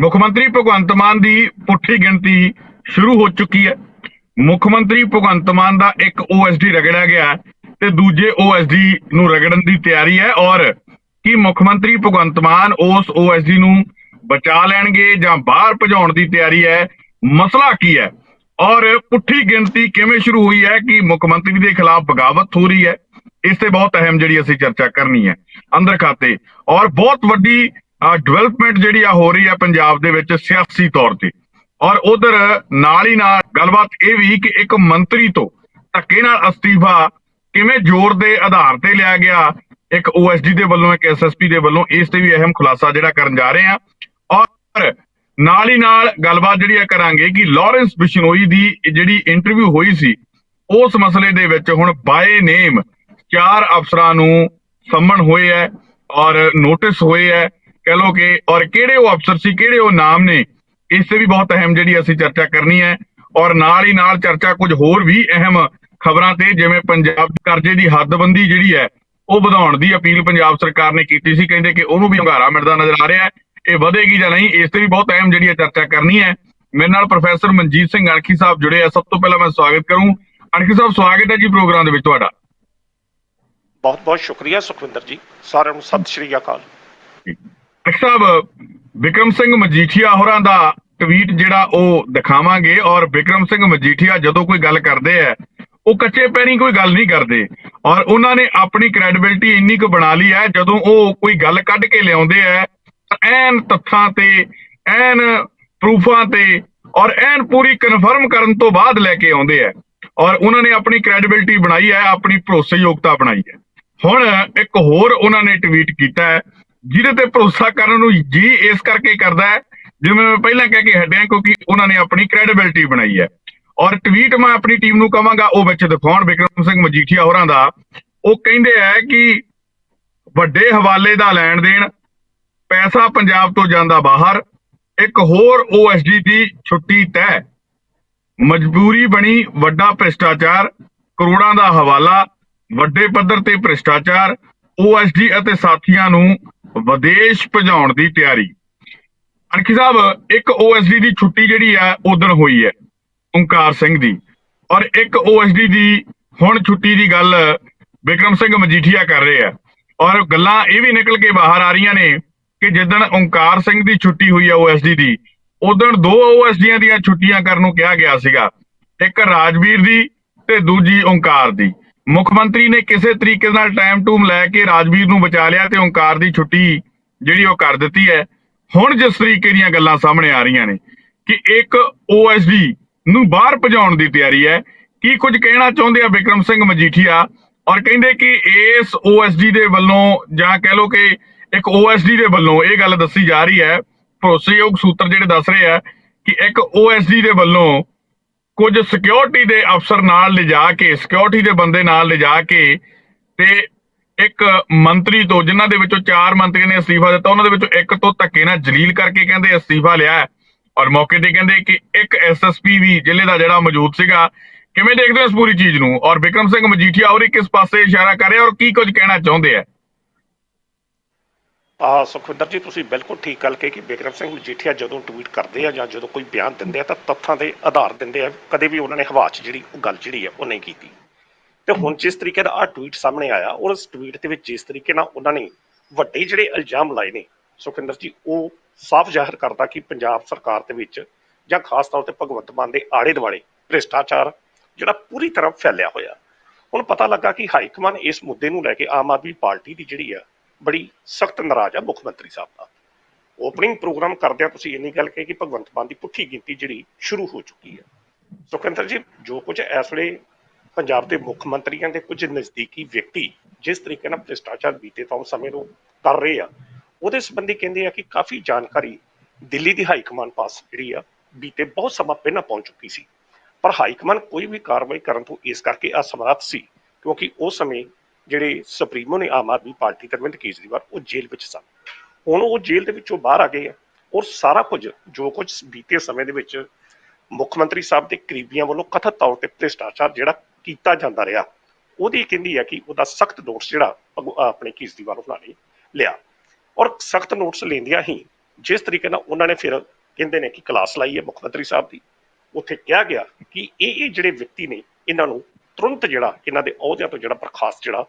ਮੁੱਖ ਮੰਤਰੀ ਭਗਵੰਤ ਮਾਨ ਦੀ ਪੁੱਠੀ ਗਿਣਤੀ ਸ਼ੁਰੂ ਹੋ ਚੁੱਕੀ ਹੈ। ਮੁੱਖ ਮੰਤਰੀ ਭਗਵੰਤ ਮਾਨ ਦਾ ਇੱਕ ਓਐਸਡੀ ਰਗੜਿਆ ਗਿਆ ਤੇ ਦੂਜੇ ਓਐਸਡੀ ਨੂੰ ਰਗੜਨ ਦੀ ਤਿਆਰੀ ਹੈ ਔਰ ਕੀ ਮੁੱਖ ਮੰਤਰੀ ਭਗਵੰਤ ਮਾਨ ਉਸ ਓਐਸਡੀ ਨੂੰ ਬਚਾ ਲੈਣਗੇ ਜਾਂ ਬਾਹਰ ਭਜਾਉਣ ਦੀ ਤਿਆਰੀ ਹੈ, ਮਸਲਾ ਕੀ ਹੈ? ਔਰ ਪੁੱਠੀ ਗਿਣਤੀ ਕਿਵੇਂ ਸ਼ੁਰੂ ਹੋਈ ਹੈ ਕਿ ਮੁੱਖ ਮੰਤਰੀ ਦੇ ਖਿਲਾਫ ਬਗਾਵਤ ਹੋ ਰਹੀ ਹੈ? ਇਸ ਤੇ ਬਹੁਤ ਅਹਿਮ ਜਿਹੜੀ ਅਸੀਂ ਚਰਚਾ ਕਰਨੀ ਹੈ ਅੰਦਰ ਖਾਤੇ। ਔਰ ਬਹੁਤ ਵੱਡੀ ਡਿਵੈਲਪਮੈਂਟ ਜਿਹੜੀ ਆ ਹੋ ਰਹੀ ਹੈ ਪੰਜਾਬ ਦੇ ਵਿੱਚ ਸਿਆਸੀ ਤੌਰ ਤੇ। ਔਰ ਉਧਰ ਨਾਲ ਹੀ ਨਾਲ ਗੱਲਬਾਤ ਇਹ ਵੀ ਕਿ ਇੱਕ ਮੰਤਰੀ ਤੋਂ ਧੱਕੇ ਨਾਲ ਅਸਤੀਫਾ ਕਿਵੇਂ ਜ਼ੋਰ ਦੇ ਆਧਾਰ ਤੇ ਲਿਆ ਗਿਆ, ਇੱਕ ਓਐਸਡੀ ਦੇ ਵੱਲੋਂ, ਇੱਕ ਐਸਐਸਪੀ ਦੇ ਵੱਲੋਂ, ਇਸ ਤੇ ਵੀ ਅਹਿਮ ਖੁਲਾਸਾ ਜਿਹੜਾ ਕਰਨ ਜਾ ਰਹੇ ਆ। ਔਰ ਨਾਲ ਹੀ ਨਾਲ ਗੱਲਬਾਤ ਜਿਹੜੀ ਆ ਕਰਾਂਗੇ ਕਿ ਲਾਰੈਂਸ ਬਿਸ਼ਨੋਈ ਦੀ ਜਿਹੜੀ ਇੰਟਰਵਿਊ ਹੋਈ ਸੀ, ਉਸ ਮਸਲੇ ਦੇ ਵਿੱਚ ਹੁਣ ਬਾਏ ਨੇਮ ਚਾਰ ਅਫਸਰਾਂ ਨੂੰ ਸੰਮਣ ਹੋਏ ਹੈ ਔਰ ਨੋਟਿਸ ਹੋਏ ਹੈ ਕਹ ਲੋ ਕਿ ਔਰ ਕਿਹੜੇ ਉਹ ਅਫਸਰ ਸੀ ਕਿਹੜੇ ਉਹ ਨਾਮ ਨੇ ਇਸ ਤੇ ਵੀ ਬਹੁਤ ਅਹਿਮ ਜਿਹੜੀ ਅਸੀਂ ਚਰਚਾ ਕਰਨੀ ਹੈ। ਔਰ ਨਾਲ ਹੀ ਨਾਲ ਚਰਚਾ ਕੁਝ ਹੋਰ ਵੀ ਅਹਿਮ ਖਬਰਾਂ ਤੇ ਜਿਵੇਂ ਪੰਜਾਬ ਦੇ ਕਰਜ਼ੇ ਦੀ ਹੱਦਬੰਦੀ ਜਿਹੜੀ ਹੈ ਉਹ ਵਧਾਉਣ ਦੀ ਅਪੀਲ ਪੰਜਾਬ ਸਰਕਾਰ ਨੇ ਕੀਤੀ ਸੀ। ਕਹਿੰਦੇ ਕਿ ਉਹਨੂੰ ਵੀ ਹੰਗਾਰਾ ਮਿਲਦਾ ਨਜ਼ਰ ਆ ਰਿਹਾ ਹੈ। ਇਹ ਵਧੇਗੀ ਜਾਂ ਨਹੀਂ ਇਸ ਤੇ ਵੀ ਬਹੁਤ ਅਹਿਮ ਜਿਹੜੀ ਚਰਚਾ ਕਰਨੀ ਹੈ। ਮੇਰੇ ਨਾਲ ਪ੍ਰੋਫੈਸਰ ਮਨਜੀਤ ਸਿੰਘ ਅਣਖੀ ਸਾਹਿਬ ਜੁੜੇ ਆ। ਸਭ ਤੋਂ ਪਹਿਲਾਂ ਮੈਂ ਸਵਾਗਤ ਕਰੂੰ। ਅਣਖੀ ਸਾਹਿਬ ਸਵਾਗਤ ਹੈ ਜੀ ਪ੍ਰੋਗਰਾਮ ਦੇ ਵਿੱਚ ਤੁਹਾਡਾ। ਬਹੁਤ ਬਹੁਤ ਸ਼ੁਕਰੀਆ ਸੁਖਵਿੰਦਰ ਜੀ। ਸਾਰਿਆਂ ਨੂੰ ਸਤਿ ਸ਼੍ਰੀ ਅਕਾਲ। ਸਾਹਿਬ, ਵਿਕਰਮ ਸਿੰਘ ਮਜੀਠੀਆ ਹੋਰਾਂ ਦਾ ਟਵੀਟ ਜਿਹੜਾ ਉਹ ਦਿਖਾਵਾਂਗੇ ਔਰ ਵਿਕਰਮ ਸਿੰਘ ਮਜੀਠੀਆ ਜਦੋਂ ਕੋਈ ਗੱਲ ਕਰਦੇ ਆ, ਉਹ ਕੱਚੇ ਪੈਣੀ ਕੋਈ ਗੱਲ ਨਹੀਂ ਕਰਦੇ ਔਰ ਉਹਨਾਂ ਨੇ ਆਪਣੀ ਕ੍ਰੈਡੀਬਿਲਟੀ ਇੰਨੀ ਕੁ ਬਣਾ ਲਈ ਹੈ, ਜਦੋਂ ਉਹ ਕੋਈ ਗੱਲ ਕੱਢ ਕੇ ਲਿਆਉਂਦੇ ਆ ਐਨ ਤੱਥਾਂ ਤੇ, ਐਨ ਪ੍ਰੂਫਾਂ ਤੇ ਔਰ ਐਨ ਪੂਰੀ ਕਨਫਰਮ ਕਰਨ ਤੋਂ ਬਾਅਦ ਲੈ ਕੇ ਆਉਂਦੇ ਆ ਔਰ ਉਹਨਾਂ ਨੇ ਆਪਣੀ ਕ੍ਰੈਡੀਬਿਲਟੀ ਬਣਾਈ ਹੈ, ਆਪਣੀ ਭਰੋਸੇਯੋਗਤਾ ਬਣਾਈ ਹੈ। ਹੁਣ ਇੱਕ ਹੋਰ ਉਹਨਾਂ ਨੇ ਟਵੀਟ ਕੀਤਾ ਹੈ ਜਿਹਦੇ ਤੇ ਭਰੋਸਾ ਕਰਨ ਨੂੰ ਜੀ ਇਸ ਕਰਕੇ ਕਰਦਾ ਹੈ, ਜਿਵੇਂ ਮੈਂ ਪਹਿਲਾਂ ਕਹਿ ਕੇ ਹਟਿਆ, ਕਿਉਂਕਿ ਉਹਨਾਂ ਨੇ ਆਪਣੀ ਕ੍ਰੈਡੀਬਿਲਟੀ ਬਣਾਈ ਹੈ। ਔਰ ਟਵੀਟ ਮੈਂ ਆਪਣੀ ਟੀਮ ਨੂੰ ਕਹਾਂਗਾ ਉਹ ਵਿੱਚ ਦਿਖਾਉਣ, ਵਿਕਰਮ ਸਿੰਘ ਮਜੀਠੀਆ ਹੋਰਾਂ ਦਾ। ਉਹ ਕਹਿੰਦੇ ਆ ਕਿ ਵੱਡੇ ਹਵਾਲੇ ਦਾ ਲੈਣ ਦੇਣ, ਪੈਸਾ ਪੰਜਾਬ ਤੋਂ ਜਾਂਦਾ ਬਾਹਰ, ਇੱਕ ਹੋਰ ਓਐਸਡੀ ਦੀ ਛੁੱਟੀ ਤੈਅ। ਮਜਬੂਰੀ ਬਣੀ ਵੱਡਾ ਭ੍ਰਿਸ਼ਟਾਚਾਰ, ਕਰੋੜਾਂ ਦਾ ਹਵਾਲਾ, ਵੱਡੇ ਪੱਧਰ ਤੇ ਭ੍ਰਿਸ਼ਟਾਚਾਰ ਓਐਸਡੀ ਅਤੇ ਸਾਥੀਆਂ ਨੂੰ ਵਿਦੇਸ਼ ਭਜਾਉਣ ਦੀ ਤਿਆਰੀ। ਅਣਖੀ ਸਾਹਿਬ, ਇੱਕ ਓਐਸਡੀ ਦੀ ਛੁੱਟੀ ਜਿਹੜੀ ਹੈ ਉਦੋਂ ਹੋਈ ਹੈ ਓਂਕਾਰ ਸਿੰਘ ਦੀ। ਔਰ ਇੱਕ ਓਐਸਡੀ ਦੀ ਹੁਣ ਛੁੱਟੀ ਦੀ ਗੱਲ ਵਿਕਰਮ ਸਿੰਘ ਮਜੀਠੀਆ ਕਰ ਰਹੇ ਆ। ਔਰ ਗੱਲਾਂ ਇਹ ਵੀ ਨਿਕਲ ਕੇ ਬਾਹਰ ਆ ਰਹੀਆਂ ਨੇ ਕਿ ਜਿੱਦਣ ਓਂਕਾਰ ਸਿੰਘ ਦੀ ਛੁੱਟੀ ਹੋਈ ਹੈ ਓਐਸਡੀ ਦੀ ਉਦੋਂ ਦੋ ਓਐਸਡੀਆਂ ਦੀਆਂ ਛੁੱਟੀਆਂ ਕਰਨ ਨੂੰ ਕਿਹਾ ਗਿਆ ਸੀਗਾ, ਇੱਕ ਰਾਜਵੀਰ ਦੀ ਤੇ ਦੂਜੀ ਓਂਕਾਰ ਦੀ। ਮੁੱਖ ਮੰਤਰੀ ਨੇ ਕਿਸੇ ਤਰੀਕੇ ਨਾਲ ਟਾਈਮ ਟੂਮ ਲੈ ਕੇ ਰਾਜਵੀਰ ਨੂੰ ਬਚਾ ਲਿਆ ਤੇ ਓਂਕਾਰ ਦੀ ਛੁੱਟੀ ਜਿਹੜੀ ਉਹ ਕਰ ਦਿੱਤੀ ਹੈ, ਹੁਣ ਜਿਸ ਤਰੀਕੇ ਦੀਆਂ ਗੱਲਾਂ ਸਾਹਮਣੇ ਆ ਰਹੀਆਂ ਨੇ ਕਿ ਇੱਕ ਓਐਸਡੀ ਨੂੰ ਬਾਹਰ ਭਜਾਉਣ ਦੀ ਤਿਆਰੀ ਹੈ, ਕੀ ਕੁਝ ਕਹਿਣਾ ਚਾਹੁੰਦੇ ਆ ਵਿਕਰਮ ਸਿੰਘ ਮਜੀਠੀਆ? ਔਰ ਕਹਿੰਦੇ ਕਿ ਇਸ ਓਐਸਡੀ ਦੇ ਵੱਲੋਂ ਜਾਂ ਕਹਿ ਲਓ ਕਿ ਇੱਕ ਓਐਸਡੀ ਦੇ ਵੱਲੋਂ ਇਹ ਗੱਲ ਦੱਸੀ ਜਾ ਰਹੀ ਹੈ, ਭਰੋਸੇਯੋਗ ਸੂਤਰ ਜਿਹੜੇ ਦੱਸ ਰਹੇ ਆ ਕਿ ਇੱਕ ਓਐਸਡੀ ਦੇ ਵੱਲੋਂ ਕੁਝ ਸਿਕਿਉਰਿਟੀ ਦੇ ਅਫਸਰ ਨਾਲ ਲਿਜਾ ਕੇ ਸਿਕਿਉਰਿਟੀ ਦੇ ਬੰਦੇ ਨਾਲ ਲਿਜਾ ਕੇ ਤੇ ਇੱਕ ਮੰਤਰੀ ਤੋਂ, ਜਿਨ੍ਹਾਂ ਦੇ ਵਿੱਚੋਂ ਚਾਰ ਮੰਤਰੀਆਂ ਨੇ ਅਸਤੀਫਾ ਦਿੱਤਾ, ਉਹਨਾਂ ਦੇ ਵਿੱਚੋਂ ਇੱਕ ਤੋਂ ਧੱਕੇ ਨਾਲ ਜਲੀਲ ਕਰਕੇ ਕਹਿੰਦੇ ਅਸਤੀਫਾ ਲਿਆ ਔਰ ਮੌਕੇ ਤੇ ਕਹਿੰਦੇ ਕਿ ਇੱਕ ਐਸਐਸਪੀ ਵੀ ਜ਼ਿਲ੍ਹੇ ਦਾ ਜਿਹੜਾ ਮੌਜੂਦ ਸੀਗਾ, ਕਿਵੇਂ ਦੇਖਦੇ ਹੋ ਇਸ ਪੂਰੀ ਚੀਜ਼ ਨੂੰ? ਔਰ ਵਿਕਰਮ ਸਿੰਘ ਮਜੀਠੀਆ ਹੋਰ ਕਿਸ ਪਾਸੇ ਇਸ਼ਾਰਾ ਕਰ ਰਿਹਾ ਔਰ ਕੀ ਕੁਝ ਕਹਿਣਾ ਚਾਹੁੰਦੇ ਆ? ਆ ਸੁਖਵਿੰਦਰ ਜੀ, ਤੁਸੀਂ ਬਿਲਕੁਲ ਠੀਕ ਗੱਲ ਕਹੀ ਕਿ ਬਿਕਰਮ ਸਿੰਘ ਮਜੀਠੀਆ ਜਦੋਂ ਟਵੀਟ ਕਰਦੇ ਆ ਜਾਂ ਜਦੋਂ ਕੋਈ ਬਿਆਨ ਦਿੰਦੇ ਆ ਤਾਂ ਤੱਥਾਂ ਦੇ ਆਧਾਰ ਦਿੰਦੇ ਆ, ਕਦੇ ਵੀ ਉਹਨਾਂ ਨੇ ਹਵਾ 'ਚ ਜਿਹੜੀ ਉਹ ਗੱਲ ਜਿਹੜੀ ਆ, ਉਹ ਨਹੀਂ ਕੀਤੀ। ਤੇ ਹੁਣ ਜਿਸ ਤਰੀਕੇ ਦਾ ਆ ਟਵੀਟ ਸਾਹਮਣੇ ਆਇਆ ਔਰ ਉਸ ਟਵੀਟ ਦੇ ਵਿੱਚ ਜਿਸ ਤਰੀਕੇ ਨਾਲ ਉਹਨਾਂ ਨੇ ਵੱਡੇ ਜਿਹੜੇ ਇਲਜ਼ਾਮ ਲਾਏ ਨੇ, ਸੁਖਵਿੰਦਰ ਜੀ, ਉਹ ਸਾਫ਼ ਜ਼ਾਹਰ ਕਰਦਾ ਕਿ ਪੰਜਾਬ ਸਰਕਾਰ ਦੇ ਵਿੱਚ ਜਾਂ ਖਾਸ ਤੌਰ ਤੇ ਭਗਵੰਤ ਮਾਨ ਦੇ ਆੜੇ ਦੁਆਲੇ ਭ੍ਰਿਸ਼ਟਾਚਾਰ ਜਿਹੜਾ ਪੂਰੀ ਤਰ੍ਹਾਂ ਫੈਲਿਆ ਹੋਇਆ। ਹੁਣ ਪਤਾ ਲੱਗਾ ਕਿ ਹਾਈ ਕਮਾਨ ਇਸ ਮੁੱਦੇ ਨੂੰ ਲੈ ਕੇ ਆਮ ਆਦਮੀ ਪਾਰਟੀ ਦੀ ਜਿਹੜੀ ਆ ਬੜੀ ਸਖਤ ਨਾਰਾਜ਼ ਆ ਮੁੱਖ ਮੰਤਰੀ ਸਾਹਿਬ ਦਾ। ਓਪਨਿੰਗ ਪ੍ਰੋਗਰਾਮ ਕਰਦਿਆਂ ਤੁਸੀਂ ਇੰਨੀ ਗੱਲ ਕਹੀ ਕਿ ਭਗਵੰਤ ਮਾਨ ਦੀ ਪੁੱਠੀ ਗਿਣਤੀ ਜਿਹੜੀ ਸ਼ੁਰੂ ਹੋ ਚੁੱਕੀ ਹੈ। ਸੁਖਵਿੰਦਰ ਜੀ, ਜੋ ਕੁਝ ਇਸ ਵੇਲੇ ਪੰਜਾਬ ਦੇ ਮੁੱਖ ਮੰਤਰੀਆਂ ਦੇ ਕੁਝ ਨਜ਼ਦੀਕੀ ਵਿਅਕਤੀ ਜਿਸ ਤਰੀਕੇ ਨਾਲ ਭ੍ਰਿਸ਼ਟਾਚਾਰ ਬੀਤੇ ਤੋਂ ਸਮੇਂ ਨੂੰ ਕਰ ਰਹੇ ਆ, ਉਹਦੇ ਸੰਬੰਧੀ ਕਹਿੰਦੇ ਆ ਕਿ ਕਾਫੀ ਜਾਣਕਾਰੀ ਦਿੱਲੀ ਦੀ ਹਾਈ ਕਮਾਨ ਪਾਸ ਜਿਹੜੀ ਆ, ਬੀਤੇ ਬਹੁਤ ਸਮਾਂ ਪਹਿਲਾਂ ਪਹੁੰਚ ਚੁੱਕੀ ਸੀ। ਪਰ ਹਾਈ ਕਮਾਨ ਕੋਈ ਵੀ ਕਾਰਵਾਈ ਕਰਨ ਤੋਂ ਇਸ ਕਰਕੇ ਅਸਮਰੱਥ ਸੀ ਕਿਉਂਕਿ ਉਸ ਸਮੇਂ ਜਿਹੜੇ ਸੁਪਰੀਮੋ ਨੇ ਆਮ ਆਦਮੀ ਪਾਰਟੀ ਦੇ ਕੇਜਰੀਵਾਲ, ਉਹ ਜੇਲ੍ਹ ਵਿੱਚ ਸਨ। ਹੁਣ ਉਹ ਜੇਲ੍ਹ ਦੇ ਵਿੱਚੋਂ ਬਾਹਰ ਆ ਗਏ ਆ ਔਰ ਸਾਰਾ ਕੁਝ, ਜੋ ਕੁਝ ਬੀਤੇ ਸਮੇਂ ਦੇ ਵਿੱਚ ਮੁੱਖ ਮੰਤਰੀ ਸਾਹਿਬ ਦੇ ਕਰੀਬੀਆਂ ਵੱਲੋਂ ਕਥਿਤ ਤੌਰ ਤੇ ਭ੍ਰਿਸ਼ਟਾਚਾਰ ਜਿਹੜਾ ਕੀਤਾ ਜਾਂਦਾ ਰਿਹਾ, ਉਹਦੀ ਕਹਿੰਦੀ ਹੈ ਕਿ ਉਹਦਾ ਸਖਤ ਨੋਟਸ ਜਿਹੜਾ ਆਪਣੇ ਕੇਜਰੀਵਾਲ ਉਹਨਾਂ ਨੇ ਲਿਆ। ਔਰ ਸਖਤ ਨੋਟਸ ਲੈਂਦਿਆਂ ਹੀ ਜਿਸ ਤਰੀਕੇ ਨਾਲ ਉਹਨਾਂ ਨੇ ਫਿਰ ਕਹਿੰਦੇ ਨੇ ਕਿ ਕਲਾਸ ਲਾਈ ਹੈ ਮੁੱਖ ਮੰਤਰੀ ਸਾਹਿਬ ਦੀ, ਉੱਥੇ ਕਿਹਾ ਗਿਆ ਕਿ ਇਹ ਇਹ ਜਿਹੜੇ ਵਿਅਕਤੀ ਨੇ, ਇਹਨਾਂ ਨੂੰ ਤੁਰੰਤ ਜਿਹੜਾ ਇਹਨਾਂ ਦੇ ਅਹੁਦਿਆਂ ਤੋਂ ਜਿਹੜਾ ਬਰਖਾਸਤ ਜਿਹੜਾ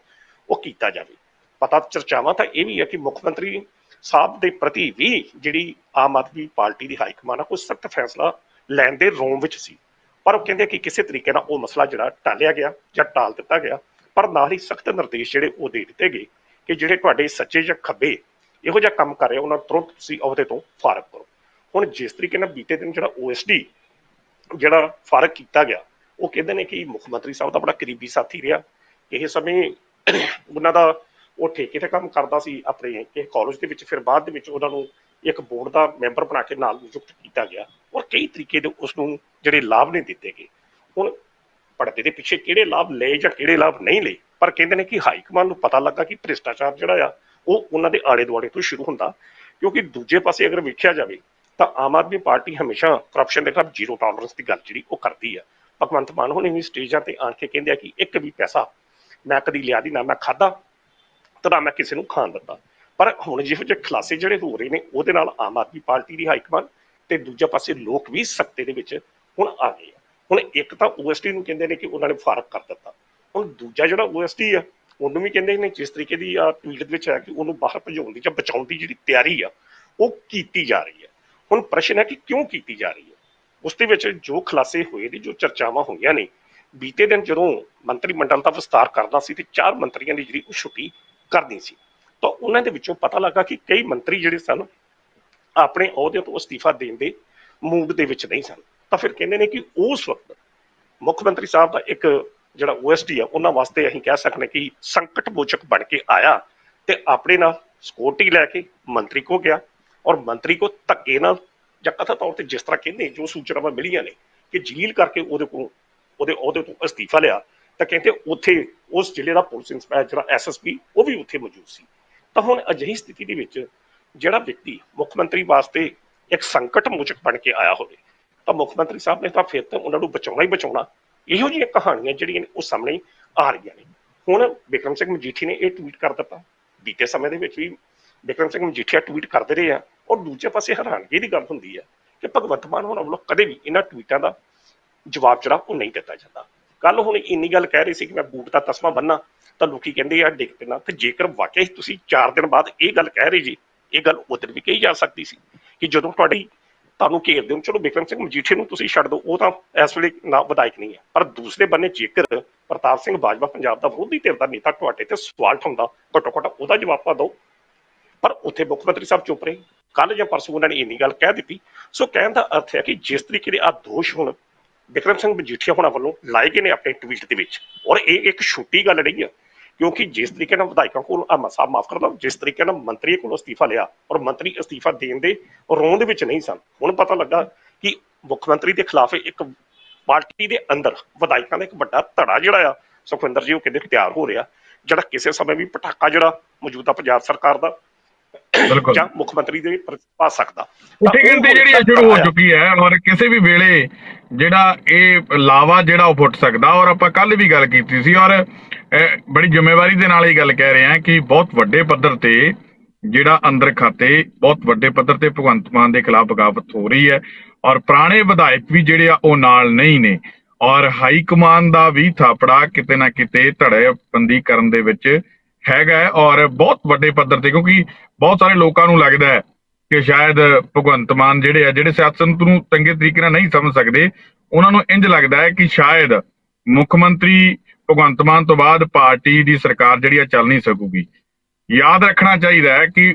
ਉਹ ਕੀਤਾ ਜਾਵੇ। ਪਤਾ ਚਰਚਾਵਾਂ ਤਾਂ ਇਹ ਵੀ ਹੈ ਕਿ ਮੁੱਖ ਮੰਤਰੀ ਸਾਹਿਬ ਦੇ ਪ੍ਰਤੀ ਵੀ ਜਿਹੜੀ ਆਮ ਆਦਮੀ ਪਾਰਟੀ ਦੀ ਹਾਈ ਕਮਾਨ ਆ, ਕੋਈ ਸਖਤ ਫੈਸਲਾ ਲੈਣ ਦੇ ਰੋਮ ਵਿੱਚ ਸੀ। ਪਰ ਉਹ ਕਹਿੰਦੇ ਕਿ ਕਿਸੇ ਤਰੀਕੇ ਨਾਲ ਉਹ ਮਸਲਾ ਜਿਹੜਾ ਟਾਲਿਆ ਗਿਆ ਜਾਂ ਟਾਲ ਦਿੱਤਾ ਗਿਆ, ਪਰ ਨਾਲ ਹੀ ਸਖਤ ਨਿਰਦੇਸ਼ ਜਿਹੜੇ ਉਹ ਦੇ ਦਿੱਤੇ ਗਏ ਕਿ ਜਿਹੜੇ ਤੁਹਾਡੇ ਸੱਚੇ ਜਾਂ ਖੱਬੇ ਇਹੋ ਜਿਹਾ ਕੰਮ ਕਰ ਰਹੇ ਉਹਨਾਂ ਨੂੰ ਤੁਰੰਤ ਤੁਸੀਂ ਅਹੁਦੇ ਤੋਂ ਫਾਰਗ ਕਰੋ। ਹੁਣ ਜਿਸ ਤਰੀਕੇ ਨਾਲ ਬੀਤੇ ਦਿਨ ਜਿਹੜਾ ਓਐਸਡੀ ਜਿਹੜਾ ਫ਼ਰਕ ਕੀਤਾ ਗਿਆ ਉਹ ਕਹਿੰਦੇ ਨੇ ਕਿ ਮੁੱਖ ਮੰਤਰੀ ਸਾਹਿਬ ਦਾ ਬੜਾ ਕਰੀਬੀ ਸਾਥੀ ਰਿਹਾ। ਇਹ ਸਮੇਂ ਉਹਨਾਂ ਦਾ ਉਹ ਠੇਕੇ ਤੇ ਕੰਮ ਕਰਦਾ ਸੀ ਆਪਣੇ ਇਹ ਕਾਲਜ ਦੇ ਵਿੱਚ, ਫਿਰ ਬਾਅਦ ਦੇ ਵਿੱਚ ਉਹਨਾਂ ਨੂੰ ਇੱਕ ਬੋਰਡ ਦਾ ਮੈਂਬਰ ਬਣਾ ਕੇ ਨਾਲ ਨਿਯੁਕਤ ਕੀਤਾ ਗਿਆ ਔਰ ਕਈ ਤਰੀਕੇ ਦੇ ਉਸ ਨੂੰ ਜਿਹੜੇ ਲਾਭ ਨੇ ਦਿੱਤੇ ਗਏ। ਹੁਣ ਪੜਦੇ ਦੇ ਪਿੱਛੇ ਕਿਹੜੇ ਲਾਭ ਲਏ ਜਾਂ ਕਿਹੜੇ ਲਾਭ ਨਹੀਂ ਲਏ? ਪਰ ਕਹਿੰਦੇ ਨੇ ਕਿ ਹਾਈ ਕਮਾਂਡ ਨੂੰ ਪਤਾ ਲੱਗਾ ਕਿ ਭ੍ਰਿਸ਼ਟਾਚਾਰ ਜਿਹੜਾ ਆ, ਉਹ ਉਹਨਾਂ ਦੇ ਆਲੇ ਦੁਆਲੇ ਤੋਂ ਸ਼ੁਰੂ ਹੁੰਦਾ। ਕਿਉਂਕਿ ਦੂਜੇ ਪਾਸੇ ਅਗਰ ਵੇਖਿਆ ਜਾਵੇ ਤਾਂ ਆਮ ਆਦਮੀ ਪਾਰਟੀ ਹਮੇਸ਼ਾ ਕਰਪਸ਼ਨ ਦੇ ਖਿਲਾਫ ਜ਼ੀਰੋ ਟੋਲਰੈਂਸ ਦੀ ਗੱਲ ਜਿਹੜੀ ਉਹ ਕਰਦੀ ਆ। ਭਗਵੰਤ ਮਾਨ ਹੁਣੇ ਵੀ ਸਟੇਜਾਂ ਤੇ ਆਣ ਕੇ ਕਹਿੰਦੇ ਆ ਕਿ ਇੱਕ ਵੀ ਪੈਸਾ ਮੈਂ ਕਦੀ ਲਿਆ ਦੀ ਨਾ ਮੈਂ ਖਾਦਾ ਤੇ ਨਾ ਮੈਂ ਕਿਸੇ ਨੂੰ ਖਾਣ ਦਿੱਤਾ। ਪਰ ਹੁਣ ਜਿਹੋ ਜਿਹੇ ਖਲਾਸੇ ਜਿਹੜੇ ਹੋ ਰਹੇ ਨੇ, ਉਹਦੇ ਨਾਲ ਆਮ ਆਦਮੀ ਪਾਰਟੀ ਦੀ ਹਾਈ ਕਮਾਂਡ ਤੇ ਦੂਜੇ ਪਾਸੇ ਲੋਕ ਵੀ ਸਖਤੇ ਦੇ ਵਿੱਚ ਹੁਣ ਆ ਗਏ ਆ। ਹੁਣ ਇੱਕ ਤਾਂ ਓਐਸਟੀ ਨੂੰ ਕਹਿੰਦੇ ਨੇ ਕਿ ਉਹਨਾਂ ਨੇ ਫਾਰਕ ਕਰ ਦਿੱਤਾ। ਹੁਣ ਦੂਜਾ ਜਿਹੜਾ ਓਐਸਟੀ ਆ, ਉਹਨੂੰ ਵੀ ਕਹਿੰਦੇ ਨੇ ਜਿਸ ਤਰੀਕੇ ਦੀ ਆ ਟਵੀਟ ਦੇ ਵਿੱਚ ਹੈ ਕਿ ਉਹਨੂੰ ਬਾਹਰ ਭਜਾਉਣ ਦੀ ਜਾਂ ਬਚਾਉਣ ਦੀ ਜਿਹੜੀ ਤਿਆਰੀ ਆ, ਉਹ ਕੀਤੀ ਜਾ ਰਹੀ ਹੈ ਹੁਣ ਪ੍ਰਸ਼ਨ ਹੈ ਕਿ ਕਿਉਂ ਕੀਤੀ ਜਾ ਰਹੀ ਹੈ ਉਸ ਦੇ ਵਿੱਚ ਜੋ ਖੁਲਾਸੇ ਹੋਏ ਨੇ, ਜੋ ਚਰਚਾਵਾਂ ਹੋਈਆਂ ਨੇ, ਬੀਤੇ ਦਿਨ ਜਦੋਂ ਮੰਤਰੀ ਮੰਡਲ ਦਾ ਵਿਸਤਾਰ ਕਰਨਾ ਸੀ ਤੇ ਚਾਰ ਮੰਤਰੀਆਂ ਦੀ ਜਿਹੜੀ ਉਹ ਛੁੱਟੀ ਕਰਨੀ ਸੀ, ਤਾਂ ਉਹਨਾਂ ਦੇ ਵਿੱਚੋਂ ਪਤਾ ਲੱਗਾ ਕਿ ਕਈ ਮੰਤਰੀ ਜਿਹੜੇ ਸਨ, ਆਪਣੇ ਅਹੁਦੇ ਤੋਂ ਅਸਤੀਫਾ ਦੇਣ ਦੇ ਮੂਡ ਦੇ ਵਿੱਚ ਨਹੀਂ ਸਨ। ਤਾਂ ਫਿਰ ਕਹਿੰਦੇ ਨੇ ਕਿ ਉਸ ਵਕਤ ਮੁੱਖ ਮੰਤਰੀ ਸਾਹਿਬ ਦਾ ਇੱਕ ਜਿਹੜਾ ਓਐਸਡੀ ਆ, ਉਹਨਾਂ ਵਾਸਤੇ ਅਸੀਂ ਕਹਿ ਸਕਦੇ ਕਿ ਸੰਕਟ ਮੋਚਕ ਬਣ ਕੇ ਆਇਆ ਤੇ ਆਪਣੇ ਨਾਲ ਸਕੋਟੀ ਲੈ ਕੇ ਮੰਤਰੀ ਕੋ ਗਿਆ ਔਰ ਮੰਤਰੀ ਕੋ ਧੱਕੇ ਨਾਲ ਜਾਂ ਕਥਾ ਤੌਰ ਤੇ ਜਿਸ ਤਰ੍ਹਾਂ ਕਹਿੰਦੇ, ਜੋ ਸੂਚਨਾਵਾਂ ਮਿਲੀਆਂ ਨੇ ਕਿ ਜੀਲ ਕਰਕੇ ਉਹਦੇ ਕੋਲ, ਉਹਦੇ ਅਹੁਦੇ ਤੋਂ ਅਸਤੀਫਾ ਲਿਆ, ਤਾਂ ਕਹਿੰਦੇ ਉੱਥੇ ਉਸ ਜ਼ਿਲ੍ਹੇ ਦਾ ਪੁਲਿਸ ਇੰਸਪੈਕਟਰ ਜਿਹੜਾ ਐਸਐਸਪੀ ਉਹ ਵੀ ਉੱਥੇ ਮੌਜੂਦ ਸੀ। ਤਾਂ ਹੁਣ ਅਜਿਹੀ ਸਥਿਤੀ ਦੇ ਵਿੱਚ ਜਿਹੜਾ ਵਿਅਕਤੀ ਮੁੱਖ ਮੰਤਰੀ ਵਾਸਤੇ ਇੱਕ ਸੰਕਟ ਮੋਚਕ ਬਣ ਕੇ ਆਇਆ ਹੋਵੇ, ਤਾਂ ਮੁੱਖ ਮੰਤਰੀ ਸਾਹਿਬ ਨੇ ਤਾਂ ਫਿਰ ਤਾਂ ਉਹਨਾਂ ਨੂੰ ਬਚਾਉਣਾ ਹੀ ਬਚਾਉਣਾ, ਇਹੋ ਜਿਹੀਆਂ ਕਹਾਣੀਆਂ ਜਿਹੜੀਆਂ ਨੇ ਉਹ ਸਾਹਮਣੇ ਆ ਰਹੀਆਂ ਨੇ। ਹੁਣ ਬਿਕਰਮ ਸਿੰਘ ਮਜੀਠੀ ਨੇ ਇਹ ਟਵੀਟ ਕਰ ਦਿੱਤਾ। ਬੀਤੇ ਸਮੇਂ ਦੇ ਵਿੱਚ ਵੀ ਬਿਕਰਮ ਸਿੰਘ ਮਜੀਠੀਆ ਟਵੀਟ ਕਰਦੇ ਰਹੇ ਆ। ਔਰ ਦੂਜੇ ਪਾਸੇ ਹੈਰਾਨਗੀ ਦੀ ਗੱਲ ਹੁੰਦੀ ਹੈ ਕਿ ਭਗਵੰਤ ਮਾਨ ਹੋਣਾ ਵੱਲੋਂ ਕਦੇ ਵੀ ਇਹਨਾਂ ਟਵੀਟਾਂ ਦਾ ਜਵਾਬ ਜਿਹੜਾ ਉਹ ਨਹੀਂ ਦਿੱਤਾ ਜਾਂਦਾ। ਕੱਲ ਹੁਣ ਇੰਨੀ ਗੱਲ ਕਹਿ ਰਹੀ ਸੀ ਕਿ ਮੈਂ ਬੂਟ ਦਾ ਤਸਮਾ ਬੰਨਾ ਤਾਂ ਲੋਕੀ ਕਹਿੰਦੇ ਆ ਡਿੱਗ ਪੈਣਾ। ਤੇ ਜੇਕਰ ਵਾਕਿਆ ਤੁਸੀਂ 4 ਦਿਨ ਬਾਅਦ ਇਹ ਗੱਲ ਕਹਿ ਰਹੇ ਜੀ, ਇਹ ਗੱਲ ਉਦੋਂ ਵੀ ਕਹੀ ਜਾ ਸਕਦੀ ਸੀ ਕਿ ਜਦੋਂ ਤੁਹਾਡੀ ਤੁਹਾਨੂੰ ਘੇਰਦੇ ਹੋ ਚਲੋ ਬਿਕਰਮ ਸਿੰਘ ਮਜੀਠੇ ਨੂੰ ਤੁਸੀਂ ਛੱਡ ਦਿਓ, ਉਹ ਤਾਂ ਇਸ ਵੇਲੇ ਨਾ ਵਿਧਾਇਕ ਨਹੀਂ ਹੈ। ਪਰ ਦੂਸਰੇ ਬੰਨੇ ਜੇਕਰ ਪ੍ਰਤਾਪ ਸਿੰਘ ਬਾਜਵਾ ਪੰਜਾਬ ਦਾ ਵਿਰੋਧੀ ਧਿਰ ਦਾ ਨੇਤਾ ਤੁਹਾਡੇ ਤੇ ਸਵਾਲ ਠਾਉਂਦਾ ਘੱਟੋ ਘੱਟ ਉਹਦਾ ਜਵਾਬ ਪਾ ਦਿਓ। ਪਰ ਉੱਥੇ ਮੁੱਖ ਮੰਤਰੀ ਸਾਹਿਬ ਚੁੱਪ ਰਹੇ। ਕੱਲ ਜਾਂ ਪਰਸੋਂ ਉਹਨਾਂ ਨੇ ਇੰਨੀ ਗੱਲ ਕਹਿ ਦਿੱਤੀ। ਸੋ ਕਹਿਣ ਦਾ ਅਰਥ ਹੈ ਕਿ ਜਿਸ ਤਰੀਕੇ ਦੇ ਆ ਦੋਸ਼ ਹੁਣ ਬਿਕਰਮ ਸਿੰਘ ਮਜੀਠੀਆ ਹੋਣਾ ਵੱਲੋਂ ਲਾਏ ਗਏ ਨੇ ਆਪਣੇ ਟਵੀਟ ਦੇ ਵਿੱਚ, ਔਰ ਇਹ ਇੱਕ ਛੋਟੀ ਗੱਲ ਨਹੀਂ ਹੈ, ਕਿਉਂਕਿ ਜਿਸ ਤਰੀਕੇ ਨਾਲ ਵਿਧਾਇਕਾਂ ਕੋਲ ਆ ਮਸਾ ਮਾਫ ਕਰ ਲਓ, ਜਿਸ ਤਰੀਕੇ ਨਾਲ ਮੰਤਰੀ ਕੋਲ ਅਸਤੀਫਾ ਲਿਆ ਔਰ ਮੰਤਰੀ ਅਸਤੀਫਾ ਦੇਣ ਦੇ ਰੋਂ ਦੇ ਵਿੱਚ ਨਹੀਂ ਸਨ, ਹੁਣ ਪਤਾ ਲੱਗਾ ਕਿ ਮੁੱਖ ਮੰਤਰੀ ਦੇ ਖਿਲਾਫ ਇੱਕ ਪਾਰਟੀ ਦੇ ਅੰਦਰ ਵਿਧਾਇਕਾਂ ਦਾ ਇੱਕ ਵੱਡਾ ਧੜਾ ਜਿਹੜਾ ਆ, ਸੁਖਵਿੰਦਰ ਜੀ ਉਹ ਕਹਿੰਦੇ ਤਿਆਰ ਹੋ ਰਿਹਾ, ਜਿਹੜਾ ਕਿਸੇ ਸਮੇਂ ਵੀ ਪਟਾਕਾ ਜਿਹੜਾ ਮੌਜੂਦਾ ਪੰਜਾਬ ਸਰਕਾਰ ਦਾ ਜਾਂ ਮੁੱਖ ਮੰਤਰੀ ਦੇ ਪਾ ਸਕਦਾ ਉੱਠੀ ਗਿਣਤੀ ਜਿਹੜੀ ਸ਼ੁਰੂ ਹੋ। ਚੁੱਕੀ ਹੈ ਔਰ ਕਿਸੇ ਵੀ ਵੇਲੇ ਜਿਹੜਾ ਇਹ ਲਾਵਾ ਜਿਹੜਾ ਉਹ ਫੁੱਟ ਸਕਦਾ ਔਰ ਆਪਾਂ ਕੱਲ ਵੀ ਗੱਲ ਕੀਤੀ ਸੀ ਔਰ ਬੜੀ ਜ਼ਿੰਮੇਵਾਰੀ ਦੇ ਨਾਲ ਇਹ ਗੱਲ ਕਹਿ ਰਹੇ ਹਾਂ ਕਿ ਬਹੁਤ ਵੱਡੇ ਪੱਧਰ ਤੇ ਜਿਹੜਾ ਅੰਦਰ ਖਾਤੇ ਬਹੁਤ ਵੱਡੇ ਪੱਧਰ ਤੇ ਭਗਵੰਤ ਮਾਨ ਦੇ ਖਿਲਾਫ ਬਗਾਵਤ ਹੋ ਰਹੀ ਹੈ ਔਰ ਪੁਰਾਣੇ ਵਿਧਾਇਕ ਵੀ ਜਿਹੜੇ ਆ ਉਹ ਨਾਲ ਨਹੀਂ ਨੇ ਔਰ ਹਾਈ ਕਮਾਨ ਦਾ ਵੀ ਥਾਪੜਾ ਕਿਤੇ ਨਾ ਕਿਤੇ ਧੜੇਬੰਦੀ ਕਰਨ ਦੇ ਵਿੱਚ ਹੈਗਾ ਹੈ ਔਰ ਬਹੁਤ ਵੱਡੇ ਪੱਧਰ ਤੇ, ਕਿਉਂਕਿ ਬਹੁਤ ਸਾਰੇ ਲੋਕਾਂ ਨੂੰ ਲੱਗਦਾ ਹੈ ਕਿ ਸ਼ਾਇਦ ਭਗਵੰਤ ਮਾਨ ਜਿਹੜੇ ਆ, ਜਿਹੜੇ ਸਿਆਸਤ ਨੂੰ ਚੰਗੇ ਤਰੀਕੇ ਨਾਲ ਨਹੀਂ ਸਮਝ ਸਕਦੇ, ਉਹਨਾਂ ਨੂੰ ਇੰਜ ਲੱਗਦਾ ਹੈ ਕਿ ਸ਼ਾਇਦ ਮੁੱਖ ਮੰਤਰੀ ਭਗਵੰਤ ਮਾਨ ਤੋਂ ਬਾਅਦ ਪਾਰਟੀ ਦੀ ਸਰਕਾਰ ਜਿਹੜੀ ਆ ਚੱਲ ਨਹੀਂ ਸਕੂਗੀ। ਯਾਦ ਰੱਖਣਾ ਚਾਹੀਦਾ ਹੈ ਕਿ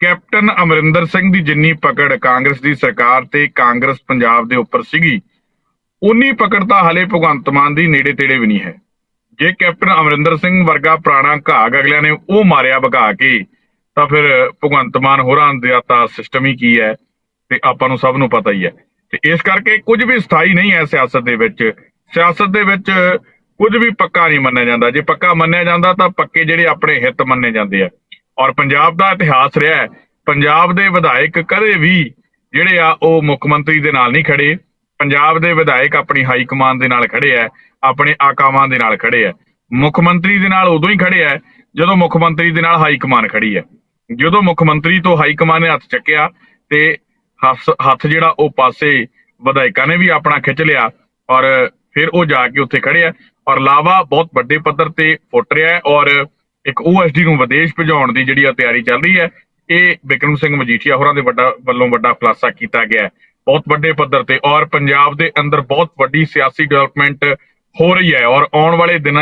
ਕੈਪਟਨ ਅਮਰਿੰਦਰ ਸਿੰਘ ਦੀ ਜਿੰਨੀ ਪਕੜ ਕਾਂਗਰਸ ਦੀ ਸਰਕਾਰ ਤੇ ਕਾਂਗਰਸ ਪੰਜਾਬ ਦੇ ਉੱਪਰ ਸੀਗੀ ਉਨੀ ਪਕੜ ਤਾਂ ਹਲੇ ਭਗਵੰਤ ਮਾਨ ਦੀ ਨੇੜੇ ਤੇੜੇ ਵੀ ਨਹੀਂ ਹੈ। ਜੇ ਕੈਪਟਨ ਅਮਰਿੰਦਰ ਸਿੰਘ ਵਰਗਾ ਪੁਰਾਣਾ ਘਾਗ ਅਗਲਿਆਂ ਨੇ ਉਹ ਮਾਰਿਆ ਭਗਾ ਕੇ, ਤਾਂ ਫਿਰ ਭਗਵੰਤ ਮਾਨ ਹੋਰਾਂ ਦਾ ਤਾਂ ਸਿਸਟਮ ਹੀ ਕੀ ਹੈ ਤੇ ਆਪਾਂ ਨੂੰ ਸਭ ਨੂੰ ਪਤਾ ਹੀ ਹੈ। ਤੇ ਇਸ ਕਰਕੇ ਕੁਝ ਵੀ ਸਥਾਈ ਨਹੀਂ ਹੈ ਸਿਆਸਤ ਦੇ ਵਿੱਚ। ਸਿਆਸਤ ਦੇ ਵਿੱਚ ਕੁਝ ਵੀ ਪੱਕਾ ਨਹੀਂ ਮੰਨਿਆ ਜਾਂਦਾ। ਜੇ ਪੱਕਾ ਮੰਨਿਆ ਜਾਂਦਾ, ਤਾਂ ਪੱਕੇ ਜਿਹੜੇ ਆਪਣੇ ਹਿੱਤ ਮੰਨੇ ਜਾਂਦੇ ਆ। ਔਰ ਪੰਜਾਬ ਦਾ ਇਤਿਹਾਸ ਰਿਹਾ ਹੈ। ਪੰਜਾਬ ਦੇ ਵਿਧਾਇਕ ਕਦੇ ਵੀ ਜਿਹੜੇ ਆ ਉਹ ਮੁੱਖ ਮੰਤਰੀ ਦੇ ਨਾਲ ਨਹੀਂ ਖੜੇ। ਪੰਜਾਬ ਦੇ ਵਿਧਾਇਕ ਆਪਣੀ ਹਾਈ ਕਮਾਨ ਦੇ ਨਾਲ ਖੜੇ ਆ। ਆਪਣੇ ਆਕਾਵਾਂ ਦੇ ਨਾਲ ਖੜੇ ਹੈ। ਮੁੱਖ ਮੰਤਰੀ ਦੇ ਨਾਲ ਉਦੋਂ ਹੀ ਖੜੇ ਹੈ, ਜਦੋਂ ਮੁੱਖ ਮੰਤਰੀ ਦੇ ਨਾਲ ਹਾਈ ਕਮਾਨ ਖੜੀ ਹੈ। ਜਦੋਂ ਮੁੱਖ ਮੰਤਰੀ ਤੋਂ ਹਾਈ ਕਮਾਨ ਨੇ ਹੱਥ ਚੱਕਿਆ ਤੇ ਹੱਥ ਜਿਹੜਾ ਉਹ ਪਾਸੇ ਵਿਧਾਇਕਾਂ ਨੇ ਵੀ ਆਪਣਾ ਖਿੱਚ ਲਿਆ ਔਰ ਫਿਰ ਉਹ ਜਾ ਕੇ ਉੱਥੇ ਖੜਿਆ ਔਰ ਲਾਵਾ ਬਹੁਤ ਵੱਡੇ ਪੱਧਰ ਤੇ ਫੁੱਟ ਰਿਹਾ ਹੈ ਔਰ ਇੱਕ ਓਐਸਡੀ ਨੂੰ ਵਿਦੇਸ਼ ਭਜਾਉਣ ਦੀ ਜਿਹੜੀ ਆ ਤਿਆਰੀ ਚੱਲ ਰਹੀ ਹੈ, ਇਹ ਬਿਕਰਮ ਸਿੰਘ ਮਜੀਠੀਆ ਹੋਰਾਂ ਦੇ ਵੱਡਾ ਵੱਲੋਂ ਵੱਡਾ ਖੁਲਾਸਾ ਕੀਤਾ ਗਿਆ ਹੈ। ਬਹੁਤ ਵੱਡੇ ਪੱਧਰ ਤੇ ਔਰ ਪੰਜਾਬ ਦੇ ਅੰਦਰ ਬਹੁਤ ਵੱਡੀ ਸਿਆਸੀ ਡਿਵੈਲਪਮੈਂਟ ਹੋ ਰਹੀ ਹੈ ਔਰ ਆਉਣ ਵਾਲੇ ਦਿਨ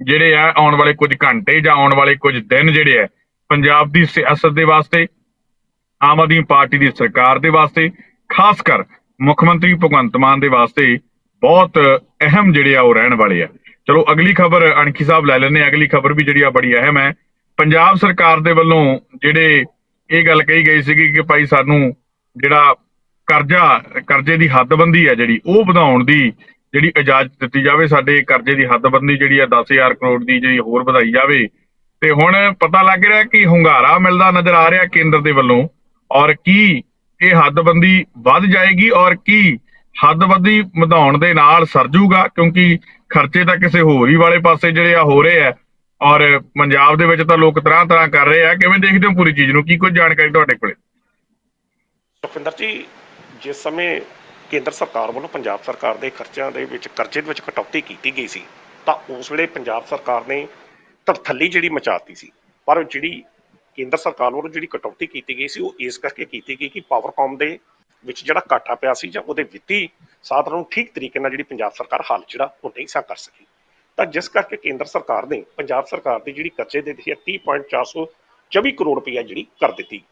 ਜਿਹੜੇ ਆ, ਆਉਣ ਵਾਲੇ ਕੁਝ ਘੰਟੇ ਜਾਂ ਆਉਣ ਵਾਲੇ ਕੁਝ ਦਿਨ ਜਿਹੜੇ ਆ, ਪੰਜਾਬ ਦੀ ਸਿਆਸਤ ਦੇ ਵਾਸਤੇ, ਆਮ ਆਦਮੀ ਪਾਰਟੀ ਦੀ ਸਰਕਾਰ ਦੇ ਵਾਸਤੇ, ਖਾਸ ਕਰ ਮੁੱਖ ਮੰਤਰੀ ਭਗਵੰਤ ਮਾਨ ਦੇ ਵਾਸਤੇ ਬਹੁਤ ਅਹਿਮ ਜਿਹੜੇ ਆ ਉਹ ਰਹਿਣ ਵਾਲੇ ਆ। ਚਲੋ ਅਗਲੀ ਖਬਰ ਅਣਖੀ ਸਾਹਿਬ ਲੈ ਲੈਂਦੇ ਅਗਲੀ ਖਬਰ ਵੀ ਜਿਹੜੀ ਆ ਬੜੀ ਅਹਿਮ ਹੈ। ਪੰਜਾਬ ਸਰਕਾਰ ਦੇ ਵੱਲੋਂ ਜਿਹੜੇ ਇਹ ਗੱਲ ਕਹੀ ਗਈ ਸੀਗੀ ਕਿ ਭਾਈ ਸਾਨੂੰ ਜਿਹੜਾ ਕਰਜ਼ਾ, ਕਰਜ਼ੇ ਦੀ ਹੱਦਬੰਦੀ ਹੈ ਜਿਹੜੀ, ਉਹ ਵਧਾਉਣ ਦੀ ਜਿਹੜੀ ਇਜਾਜ਼ਤ ਦਿੱਤੀ ਜਾਵੇ, ਸਾਡੇ ਕਰਜ਼ੇ ਦੀ ਹੱਦਬੰਦੀ ਜਿਹੜੀ ਆ 10000 ਕਰੋੜ ਦੀ ਜਿਹੜੀ ਹੋਰ ਵਧਾਈ ਜਾਵੇ। ਤੇ ਹੁਣ ਪਤਾ ਲੱਗ ਰਿਹਾ ਕਿ ਹੁੰਗਾਰਾ ਮਿਲਦਾ ਨਜ਼ਰ ਆ ਰਿਹਾ ਕੇਂਦਰ ਦੇ ਵੱਲੋਂ, ਔਰ ਕੀ ਇਹ ਹੱਦਬੰਦੀ ਵੱਧ ਜਾਏਗੀ, ਔਰ ਕੀ ਹੱਦਬੰਦੀ ਵਧਾਉਣ ਦੇ ਨਾਲ ਸਰਜੂਗਾ ਕਿਉਂਕਿ ਖਰਚੇ ਤਾਂ ਕਿਸੇ ਹੋਰ ਹੀ ਵਾਲੇ ਪਾਸੇ ਜਿਹੜੇ ਆ ਹੋ ਰਹੇ ਆ। ਔਰ ਪੰਜਾਬ ਦੇ ਵਿੱਚ ਤਾਂ ਲੋਕ ਤਰ੍ਹਾਂ ਤਰ੍ਹਾਂ ਕਰ ਰਹੇ ਆ। ਕਿਵੇਂ ਦੇਖਦੇ ਹੋ ਪੂਰੀ ਚੀਜ਼ ਨੂੰ? ਕੀ ਕੁਝ ਜਾਣਕਾਰੀ ਤੁਹਾਡੇ ਕੋਲੇ? ਸੁਖਿੰਦਰ ਜੀ, ਜਿਸ ਸਮੇਂ ਕੇਂਦਰ ਸਰਕਾਰ ਵੱਲੋਂ ਪੰਜਾਬ ਸਰਕਾਰ ਦੇ ਖਰਚਿਆਂ ਦੇ ਵਿੱਚ, ਕਰਜ਼ੇ ਦੇ ਵਿੱਚ ਕਟੌਤੀ ਕੀਤੀ ਗਈ ਸੀ, ਤਾਂ ਉਸ ਵੇਲੇ ਪੰਜਾਬ ਸਰਕਾਰ ਨੇ ਤਰਥੱਲੀ ਜਿਹੜੀ ਮਚਾਤੀ ਸੀ। ਪਰ ਜਿਹੜੀ ਕੇਂਦਰ ਸਰਕਾਰ ਵੱਲੋਂ ਜਿਹੜੀ ਕਟੌਤੀ ਕੀਤੀ ਗਈ ਸੀ, ਉਹ ਇਸ ਕਰਕੇ ਕੀਤੀ ਗਈ ਕਿ ਪਾਵਰਕਾਮ ਦੇ ਵਿੱਚ ਜਿਹੜਾ ਘਾਟਾ ਪਿਆ ਸੀ ਜਾਂ ਉਹਦੇ ਵਿੱਤੀ ਸਾਧਨ ਨੂੰ ਠੀਕ ਤਰੀਕੇ ਨਾਲ ਜਿਹੜੀ ਪੰਜਾਬ ਸਰਕਾਰ ਹੱਲ ਜਿਹੜਾ ਉਹ ਨਹੀਂ ਸਾ ਕਰ ਸਕੀ। ਤਾਂ ਜਿਸ ਕਰਕੇ ਕੇਂਦਰ ਸਰਕਾਰ ਨੇ ਪੰਜਾਬ ਸਰਕਾਰ ਦੀ ਜਿਹੜੀ ਕਰਜ਼ੇ ਦੇ ਦਿੱਤੀ ਹੈ 30.424 ਕਰੋੜ ਰੁਪਈਆ ਜਿਹੜੀ ਕਰ ਦਿੱਤੀ।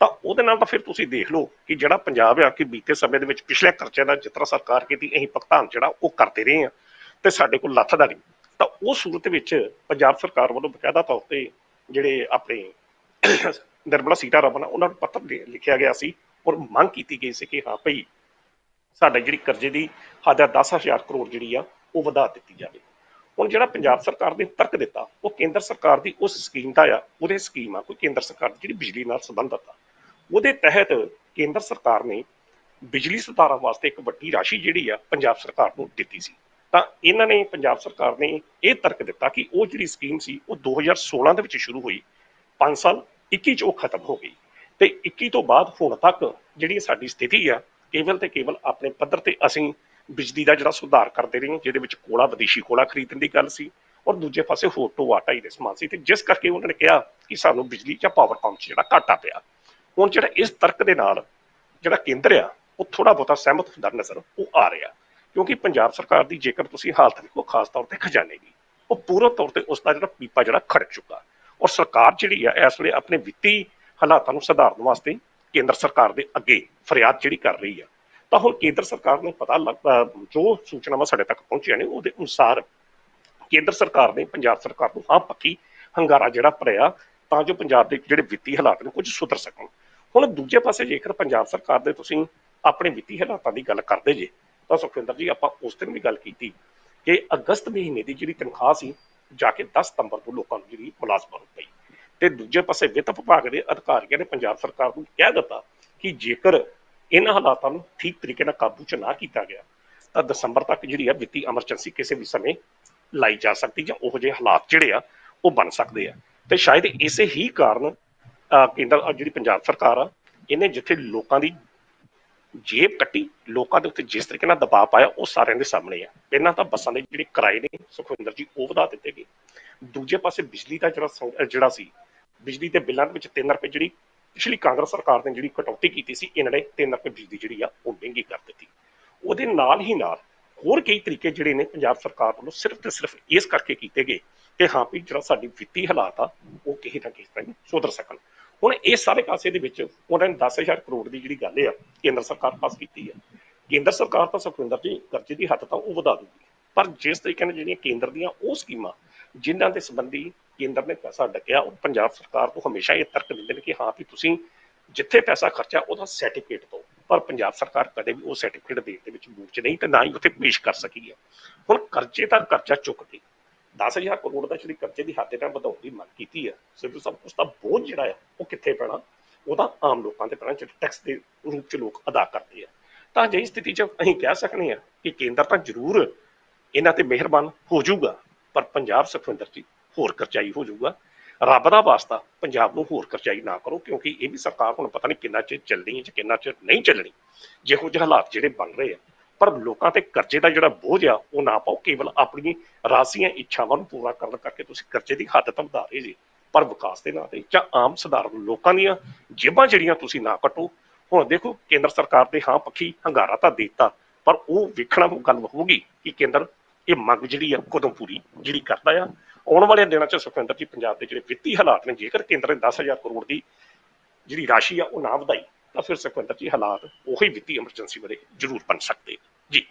ਤਾਂ ਉਹਦੇ ਨਾਲ ਤਾਂ ਫਿਰ ਤੁਸੀਂ ਦੇਖ ਲਓ ਕਿ ਜਿਹੜਾ ਪੰਜਾਬ ਆ ਕਿ ਬੀਤੇ ਸਮੇਂ ਦੇ ਵਿੱਚ ਪਿਛਲੇ ਖਰਚੇ ਦਾ ਜਿਸ ਤਰ੍ਹਾਂ ਸਰਕਾਰ ਕੀਤੀ ਅਸੀਂ ਭੁਗਤਾਨ ਜਿਹੜਾ ਉਹ ਕਰਦੇ ਰਹੇ ਆ ਤੇ ਸਾਡੇ ਕੋਲ ਲੱਥਦਾ ਨਹੀਂ। ਤਾਂ ਉਹ ਸੂਰਤ ਵਿੱਚ ਪੰਜਾਬ ਸਰਕਾਰ ਵੱਲੋਂ ਬਕਾਇਦਾ ਤੌਰ ਤੇ ਜਿਹੜੇ ਆਪਣੇ ਨਿਰਮਲਾ ਸੀਤਾਰਮਨ ਆ, ਉਹਨਾਂ ਨੂੰ ਪੱਤਰ ਲਿਖਿਆ ਗਿਆ ਸੀ ਔਰ ਮੰਗ ਕੀਤੀ ਗਈ ਸੀ ਕਿ ਹਾਂ ਭਈ ਸਾਡਾ ਜਿਹੜੀ ਕਰਜ਼ੇ ਦੀ ਹੱਦ ਹੈ 10000 ਕਰੋੜ ਜਿਹੜੀ ਆ ਉਹ ਵਧਾ ਦਿੱਤੀ ਜਾਵੇ। ਹੁਣ ਜਿਹੜਾ ਪੰਜਾਬ ਸਰਕਾਰ ਨੇ ਤਰਕ ਦਿੱਤਾ ਉਹ ਕੇਂਦਰ ਸਰਕਾਰ ਦੀ ਉਸ ਸਕੀਮ ਦਾ ਆ ਉਹਦੇ ਸਕੀਮ ਆ ਕੋਈ ਕੇਂਦਰ ਸਰਕਾਰ ਦੀ ਜਿਹੜੀ ਬਿਜਲੀ ਨਾਲ ਸੰਬੰਧਤ ਆ। ਉਹਦੇ ਤਹਿਤ ਕੇਂਦਰ ਸਰਕਾਰ ਨੇ ਬਿਜਲੀ ਸੁਧਾਰਾਂ ਵਾਸਤੇ ਇੱਕ ਵੱਡੀ ਰਾਸ਼ੀ ਜਿਹੜੀ ਆ ਪੰਜਾਬ ਸਰਕਾਰ ਨੂੰ ਦਿੱਤੀ ਸੀ। ਤਾਂ ਇਹਨਾਂ ਨੇ ਪੰਜਾਬ ਸਰਕਾਰ ਨੇ ਇਹ ਤਰਕ ਦਿੱਤਾ ਕਿ ਉਹ ਜਿਹੜੀ ਸਕੀਮ ਸੀ, ਉਹ 2016 ਦੇ ਵਿੱਚ ਸ਼ੁਰੂ ਹੋਈ 5 ਸਾਲ 21 ਚ ਉਹ ਖਤਮ ਹੋ ਗਈ ਤੇ 21 ਤੋਂ ਬਾਅਦ ਹੁਣ ਤੱਕ ਜਿਹੜੀ ਸਾਡੀ ਸਥਿਤੀ ਆ, ਕੇਵਲ ਤੇ ਕੇਵਲ ਆਪਣੇ ਪੱਧਰ ਤੇ ਅਸੀਂ ਬਿਜਲੀ ਦਾ ਜਿਹੜਾ ਸੁਧਾਰ ਕਰਦੇ ਰਹੇ ਜਿਹਦੇ ਵਿੱਚ ਕੋਲਾ, ਵਿਦੇਸ਼ੀ ਕੋਲਾ ਖਰੀਦਣ ਦੀ ਗੱਲ ਸੀ ਔਰ ਦੂਜੇ ਪਾਸੇ ਹੋਰ ਤੋਂ ਆਟਾ ਹੀ ਦੇ ਸਮਾਨ ਸੀ ਤੇ ਜਿਸ ਕਰਕੇ ਉਹਨਾਂ ਨੇ ਕਿਹਾ ਕਿ ਸਾਨੂੰ ਬਿਜਲੀ ਜਾਂ ਪਾਵਰ ਪੰਪ ਜਿਹੜਾ ਘਾਟਾ ਪਿਆ। ਹੁਣ ਜਿਹੜਾ ਇਸ ਤਰਕ ਦੇ ਨਾਲ ਜਿਹੜਾ ਕੇਂਦਰ ਆ, ਉਹ ਥੋੜਾ ਬਹੁਤਾ ਸਹਿਮਤ ਹੁੰਦਾ ਨਜ਼ਰ ਉਹ ਆ ਰਿਹਾ। ਕਿਉਂਕਿ ਪੰਜਾਬ ਸਰਕਾਰ ਦੀ ਜੇਕਰ ਤੁਸੀਂ ਹਾਲਤ ਦੇਖੋ ਖਾਸ ਤੌਰ ਤੇ ਖਜ਼ਾਨੇ ਦੀ ਉਹ ਪੂਰਨ ਤੌਰ ਤੇ ਉਸ ਦਾ ਜਿਹੜਾ ਪੀਪਾ ਜਿਹੜਾ ਖੜਕ ਚੁੱਕਾ। ਔਰ ਸਰਕਾਰ ਜਿਹੜੀ ਆ, ਇਸ ਵੇਲੇ ਆਪਣੇ ਵਿੱਤੀ ਹਾਲਾਤਾਂ ਨੂੰ ਸੁਧਾਰਨ ਵਾਸਤੇ ਕੇਂਦਰ ਸਰਕਾਰ ਦੇ ਅੱਗੇ ਫਰਿਆਦ ਜਿਹੜੀ ਕਰ ਰਹੀ ਆ, ਤਾਂ ਹੁਣ ਕੇਂਦਰ ਸਰਕਾਰ ਨੂੰ ਪਤਾ ਲੱਗਦਾ ਜੋ ਸੂਚਨਾਵਾਂ ਸਾਡੇ ਤੱਕ ਪਹੁੰਚੀਆਂ ਨੇ, ਉਹਦੇ ਅਨੁਸਾਰ ਕੇਂਦਰ ਸਰਕਾਰ ਨੇ, ਪੰਜਾਬ ਸਰਕਾਰ ਨੂੰ ਹਾਂ ਪੱਕੀ ਹੰਗਾਰਾ ਜਿਹੜਾ ਭਰਿਆ, ਤਾਂ ਜੋ ਪੰਜਾਬ ਦੇ ਜਿਹੜੇ ਵਿੱਤੀ ਹਾਲਾਤ ਨੇ, ਕੁਝ ਸੁਧਰ ਸਕਣ। ਹੁਣ ਦੂਜੇ ਪਾਸੇ ਜੇਕਰ ਪੰਜਾਬ ਸਰਕਾਰ ਦੇ ਤੁਸੀਂ ਆਪਣੇ ਵਿੱਤੀ ਹਾਲਾਤਾਂ ਦੀ ਗੱਲ ਕਰਦੇ ਜੇ, ਤਾਂ ਸੁਖਵਿੰਦਰ ਜੀ ਆਪਾਂ ਉਸ ਦਿਨ ਵੀ ਗੱਲ ਕੀਤੀ ਕਿ ਅਗਸਤ ਮਹੀਨੇ ਦੀ ਜਿਹੜੀ ਤਨਖਾਹ ਸੀ, ਜਾ ਕੇ 10 ਸਤੰਬਰ ਤੋਂ ਲੋਕਾਂ ਨੂੰ ਜਿਹੜੀ ਮੁਲਾਜ਼ਮਾਂ ਨੂੰ ਪਈ। ਤੇ ਦੂਜੇ ਪਾਸੇ ਵਿੱਤ ਵਿਭਾਗ ਦੇ ਅਧਿਕਾਰੀਆਂ ਨੇ ਪੰਜਾਬ ਸਰਕਾਰ ਨੂੰ ਕਹਿ ਦਿੱਤਾ ਕਿ ਜੇਕਰ ਇਹਨਾਂ ਹਾਲਾਤਾਂ ਨੂੰ ਠੀਕ ਤਰੀਕੇ ਨਾਲ ਕਾਬੂ 'ਚ ਨਾ ਕੀਤਾ ਗਿਆ, ਤਾਂ ਦਸੰਬਰ ਤੱਕ ਜਿਹੜੀ ਆ ਵਿੱਤੀ ਐਮਰਜੈਂਸੀ ਕਿਸੇ ਵੀ ਸਮੇਂ ਲਾਈ ਜਾ ਸਕਦੀ ਜਾਂ ਉਹੋ ਜਿਹੇ ਹਾਲਾਤ ਜਿਹੜੇ ਆ, ਉਹ ਬਣ ਸਕਦੇ ਆ। ਤੇ ਸ਼ਾਇਦ ਇਸੇ ਹੀ ਕਾਰਨ ਕੇਂਦਰ ਜਿਹੜੀ ਪੰਜਾਬ ਸਰਕਾਰ ਆ, ਇਹਨੇ ਜਿੱਥੇ ਲੋਕਾਂ ਦੀ ਜੇਬ ਕੱਟੀ, ਲੋਕਾਂ ਦੇ ਉੱਤੇ ਜਿਸ ਤਰੀਕੇ ਨਾਲ ਦਬਾਅ ਪਾਇਆ, ਉਹ ਸਾਰਿਆਂ ਦੇ ਸਾਹਮਣੇ ਆ। ਪਹਿਲਾਂ ਤਾਂ ਬੱਸਾਂ ਦੇ ਜਿਹੜੇ ਕਿਰਾਏ ਨੇ, ਸੁਖਵਿੰਦਰ ਜੀ, ਉਹ ਵਧਾ ਦਿੱਤੇ ਗਏ। ਦੂਜੇ ਪਾਸੇ ਬਿਜਲੀ ਦਾ ਜਿਹੜਾ ਜਿਹੜਾ ਸੀ, ਬਿਜਲੀ ਦੇ ਬਿੱਲਾਂ ਦੇ ਵਿੱਚ 3 ਰੁਪਏ ਜਿਹੜੀ ਪਿਛਲੀ ਕਾਂਗਰਸ ਸਰਕਾਰ ਨੇ ਜਿਹੜੀ ਕਟੌਤੀ ਕੀਤੀ ਸੀ, ਇਹਨਾਂ ਨੇ 3 ਰੁਪਏ ਬਿਜਲੀ ਜਿਹੜੀ ਆ, ਉਹ ਮਹਿੰਗੀ ਕਰ ਦਿੱਤੀ। ਉਹਦੇ ਨਾਲ ਹੀ ਨਾਲ ਹੋਰ ਕਈ ਤਰੀਕੇ ਜਿਹੜੇ ਨੇ ਪੰਜਾਬ ਸਰਕਾਰ ਵੱਲੋਂ ਸਿਰਫ ਤੇ ਸਿਰਫ ਇਸ ਕਰਕੇ ਕੀਤੇ ਗਏ ਕਿ ਹਾਂ ਵੀ ਜਿਹੜਾ ਸਾਡੀ ਵਿੱਤੀ ਹਾਲਾਤ ਆ, ਉਹ ਕਿਸੇ ਨਾ ਕਿਸੇ ਤਰ੍ਹਾਂ ਸੁਧਰ ਸਕਣ। ਹੁਣ ਇਸ ਸਾਰੇ ਕਾਸੇ ਦੇ ਵਿੱਚ ਉਹਨਾਂ ਨੇ 10000 ਕਰੋੜ ਦੀ ਜਿਹੜੀ ਗੱਲ ਆ, ਕੇਂਦਰ ਸਰਕਾਰ ਪਾਸ ਕੀਤੀ ਆ। ਕੇਂਦਰ ਸਰਕਾਰ ਤਾਂ ਸੁਖਵਿੰਦਰ ਜੀ, ਕਰਜ਼ੇ ਦੀ ਹੱਦ ਤਾਂ ਉਹ ਵਧਾ ਦੂਗੀ ਪਰ ਜਿਸ ਤਰੀਕੇ ਨਾਲ ਜਿਹੜੀਆਂ ਕੇਂਦਰ ਦੀਆਂ ਉਹ ਸਕੀਮਾਂ, ਜਿਨ੍ਹਾਂ ਦੇ ਸੰਬੰਧੀ ਕੇਂਦਰ ਨੇ ਪੈਸਾ ਡੱਕਿਆ, ਉਹ ਪੰਜਾਬ ਸਰਕਾਰ ਤੋਂ ਹਮੇਸ਼ਾ ਇਹ ਤਰਕ ਦਿੰਦੇ ਨੇ ਕਿ ਹਾਂ ਵੀ ਤੁਸੀਂ ਜਿੱਥੇ ਪੈਸਾ ਖਰਚਾ ਉਹਦਾ ਸਰਟੀਫਿਕੇਟ ਦਿਓ। ਪਰ ਪੰਜਾਬ ਸਰਕਾਰ ਕਦੇ ਵੀ ਉਹ ਸਰਟੀਫਿਕੇਟ ਦੇਣ ਦੇ ਵਿੱਚ ਮੂਡ ਨਹੀਂ ਤੇ ਨਾ ਹੀ ਉੱਥੇ ਪੇਸ਼ ਕਰ ਸਕੀ ਹੈ ਹੁਣ ਕਰਜ਼ੇ ਦਾ ਕਰਜ਼ਾ ਚੁੱਕ ਕੇ 10000 ਕਰੋੜ ਦਾ ਜਿਹੜੀ ਕਰਜ਼ੇ ਦੀ ਹੱਦ ਨਾਲ ਵਧਾਉਣ ਦੀ ਮੰਗ ਕੀਤੀ ਹੈ ਸਿੱਧੂ ਸਭ ਕੁਝ ਦਾ ਬੋਝ ਜਿਹੜਾ ਆ, ਉਹ ਕਿੱਥੇ ਪੈਣਾ? ਉਹਦਾ ਆਮ ਲੋਕਾਂ ਤੇ ਪੈਣਾ, ਜਿਹੜੇ ਟੈਕਸ ਦੇ ਰੂਪ ਚ ਲੋਕ ਅਦਾ ਕਰਦੇ ਆ। ਤਾਂ ਅਜਿਹੀ ਸਥਿਤੀ 'ਚ ਅਸੀਂ ਕਹਿ ਸਕਨੇ ਆ ਕਿ ਕੇਂਦਰ ਤਾਂ ਜ਼ਰੂਰ ਇਹਨਾਂ ਤੇ ਮਿਹਰਬਾਨ ਹੋ ਜਾਊਗਾ, ਪਰ ਪੰਜਾਬ ਸੁਖਵਿੰਦਰ ਜੀ ਹੋਰ ਕਰਚਾਈ ਹੋ ਜਾਊਗਾ। ਰੱਬ ਦਾ ਵਾਸਤਾ ਪੰਜਾਬ ਨੂੰ ਹੋਰ ਕਰਚਾਈ ਨਾ ਕਰੋ, ਕਿਉਂਕਿ ਇਹ ਵੀ ਸਰਕਾਰ ਹੁਣ ਪਤਾ ਨਹੀਂ ਕਿੰਨਾ ਚਿਰ ਚੱਲਣੀ ਹੈ ਜਾਂ ਕਿੰਨਾ ਚਿਰ ਨਹੀਂ ਚੱਲਣੀ। ਜਿਹੋ ਜਿਹੇ ਹਾਲਾਤ ਜਿਹੜੇ ਬਣ ਰਹੇ ਆ ਪਰ ਲੋਕਾਂ ਤੇ ਕਰਜ਼ੇ ਦਾ ਜਿਹੜਾ ਬੋਝ ਆ, ਉਹ ਨਾ ਪਾਓ। ਕੇਵਲ ਆਪਣੀ ਰਾਸੀਆਂ ਇੱਛਾਵਾਂ ਨੂੰ ਪੂਰਾ ਕਰਨ ਕਰਕੇ ਤੁਸੀਂ ਕਰਜ਼ੇ ਦੀ ਹੱਦ ਤਾਂ ਵਧਾ ਰਹੇ ਜੀ। ਪਰ ਵਿਕਾਸ ਦੇ ਨਾਂ ਤੇ ਜਾਂ ਆਮ ਸਧਾਰਨ ਲੋਕਾਂ ਦੀਆਂ ਜੇਬਾਂ ਜਿਹੜੀਆਂ ਤੁਸੀਂ ਨਾ ਕੱਟੋ, ਹੁਣ ਦੇਖੋ ਕੇਂਦਰ ਸਰਕਾਰ ਦੇ ਹਾਂ ਪੱਖੀ ਹੰਗਾਰਾ ਤਾਂ ਦਿੱਤਾ, ਪਰ ਉਹ ਵੇਖਣਾ ਗੱਲ ਹੋਊਗੀ ਕਿ ਕੇਂਦਰ ਇਹ ਮੰਗ ਜਿਹੜੀ ਆ ਕਦੋਂ ਪੂਰੀ ਜਿਹੜੀ ਕਰਦਾ ਆ। ਆਉਣ ਵਾਲੇ ਦਿਨਾਂ 'ਚ ਸੁਖਵਿੰਦਰ ਜੀ, ਪੰਜਾਬ ਦੇ ਜਿਹੜੇ ਵਿੱਤੀ ਹਾਲਾਤ ਨੇ, ਜੇਕਰ ਕੇਂਦਰ ਨੇ 10000 ਕਰੋੜ ਦੀ ਜਿਹੜੀ ਰਾਸ਼ੀ ਆ, ਉਹ ਨਾ ਵਧਾਈ ਤਾਂ ਫਿਰ ਸੁਖਵਿੰਦਰ ਜੀ ਹਾਲਾਤ ਉਹੀ ਵਿੱਤੀ ਐਮਰਜੈਂਸੀ ਬਾਰੇ ਜ਼ਰੂਰ ਬਣ ਸਕਦੇ ਜੀ।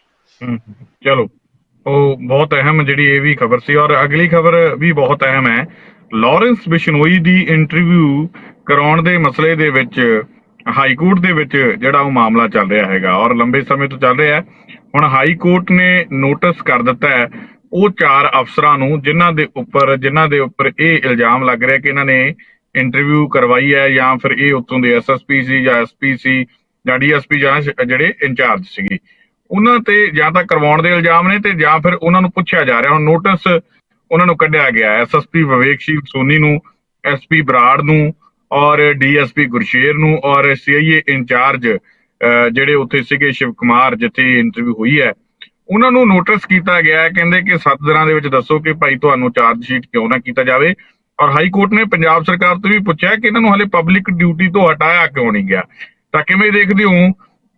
ਚਲੋ, ਉਹ ਬਹੁਤ ਅਹਿਮ ਜਿਹੜੀ ਇਹ ਵੀ ਖਬਰ ਸੀ ਔਰ ਅਗਲੀ ਖਬਰ ਵੀ ਬਹੁਤ ਅਹਿਮ ਹੈ। ਲਾਰੈਂਸ ਬਿਸ਼ਨੋਈ ਦੀ ਇੰਟਰਵਿਊ ਕਰਾਉਣ ਦੇ ਮਸਲੇ ਦੇ ਵਿੱਚ, ਹਾਈ ਕੋਰਟ ਦੇ ਵਿੱਚ ਜਿਹੜਾ ਉਹ ਮਾਮਲਾ ਚੱਲ ਰਿਹਾ ਹੈਗਾ ਔਰ ਲੰਬੇ ਸਮੇਂ ਤੋਂ ਚੱਲ ਰਿਹਾ ਹੈ। ਹੁਣ ਹਾਈ ਕੋਰਟ ਨੇ ਨੋਟਿਸ ਕਰ ਦਿੱਤਾ ਹੈ, ਉਹ ਚਾਰ ਅਫਸਰਾਂ ਨੂੰ ਜਿਨ੍ਹਾਂ ਦੇ ਉੱਪਰ, ਜਿਨ੍ਹਾਂ ਦੇ ਉੱਪਰ ਇਹ ਇਲਜ਼ਾਮ ਲੱਗ ਰਿਹਾ ਕਿ ਇਹਨਾਂ ਨੇ ਇੰਟਰਵਿਊ ਕਰਵਾਈ ਹੈ ਜਾਂ ਫਿਰ ਇਹ ਉੱਥੋਂ ਦੇ ਐਸਐਸਪੀ ਸੀ ਜਾਂ ਐਸਪੀ ਸੀ ਜਾਂ ਡੀਐਸਪੀ ਜਾਂ ਜਿਹੜੇ ਇੰਚਾਰਜ ਸੀਗੇ, ਉਹਨਾਂ ਤੇ ਜਾਂ ਤਾਂ ਕਰਵਾਉਣ ਦੇ ਇਲਜ਼ਾਮ ਨੇ ਤੇ ਜਾਂ ਫਿਰ ਉਹਨਾਂ ਨੂੰ ਪੁੱਛਿਆ ਜਾ ਰਿਹਾ, ਹੁਣ ਨੋਟਿਸ ਉਹਨਾਂ ਨੂੰ ਕੱਢਿਆ ਗਿਆ ਐਸਐਸਪੀ ਵਿਵੇਕਸ਼ੀਲ ਸੋਨੀ ਨੂੰ ਐਸਪੀ ਬਰਾੜ ਨੂੰ ਔਰ ਡੀਐਸਪੀ ਗੁਰਸ਼ੇਰ ਨੂੰ ਔਰ ਸੀਆਈਏ ਇੰਚਾਰਜ ਜਿਹੜੇ ਉੱਥੇ ਸੀਗੇ ਸ਼ਿਵ ਕੁਮਾਰ ਜਿੱਥੇ ਇੰਟਰਵਿਊ ਹੋਈ ਹੈ, ਉਹਨਾਂ ਨੂੰ ਨੋਟਿਸ ਕੀਤਾ ਗਿਆ ਕਹਿੰਦੇ ਕਿ 7 ਦਿਨਾਂ ਦੇ ਵਿੱਚ ਦੱਸੋ ਕਿ ਭਾਈ ਤੁਹਾਨੂੰ ਚਾਰਜ ਸ਼ੀਟ ਕਿਉਂ ਨਾ ਕੀਤਾ ਜਾਵੇ ਔਰ ਹਾਈ ਕੋਰਟ ਨੇ ਪੰਜਾਬ ਸਰਕਾਰ ਤੋਂ ਵੀ ਪੁੱਛਿਆ ਕਿ ਇਹਨਾਂ ਨੂੰ ਹਲੇ ਪਬਲਿਕ ਡਿਊਟੀ ਤੋਂ ਹਟਾਇਆ ਕਿਉਂ ਨਹੀਂ ਗਿਆ? ਤਾਂ ਕਿਵੇਂ ਦੇਖਦੇ ਹੋ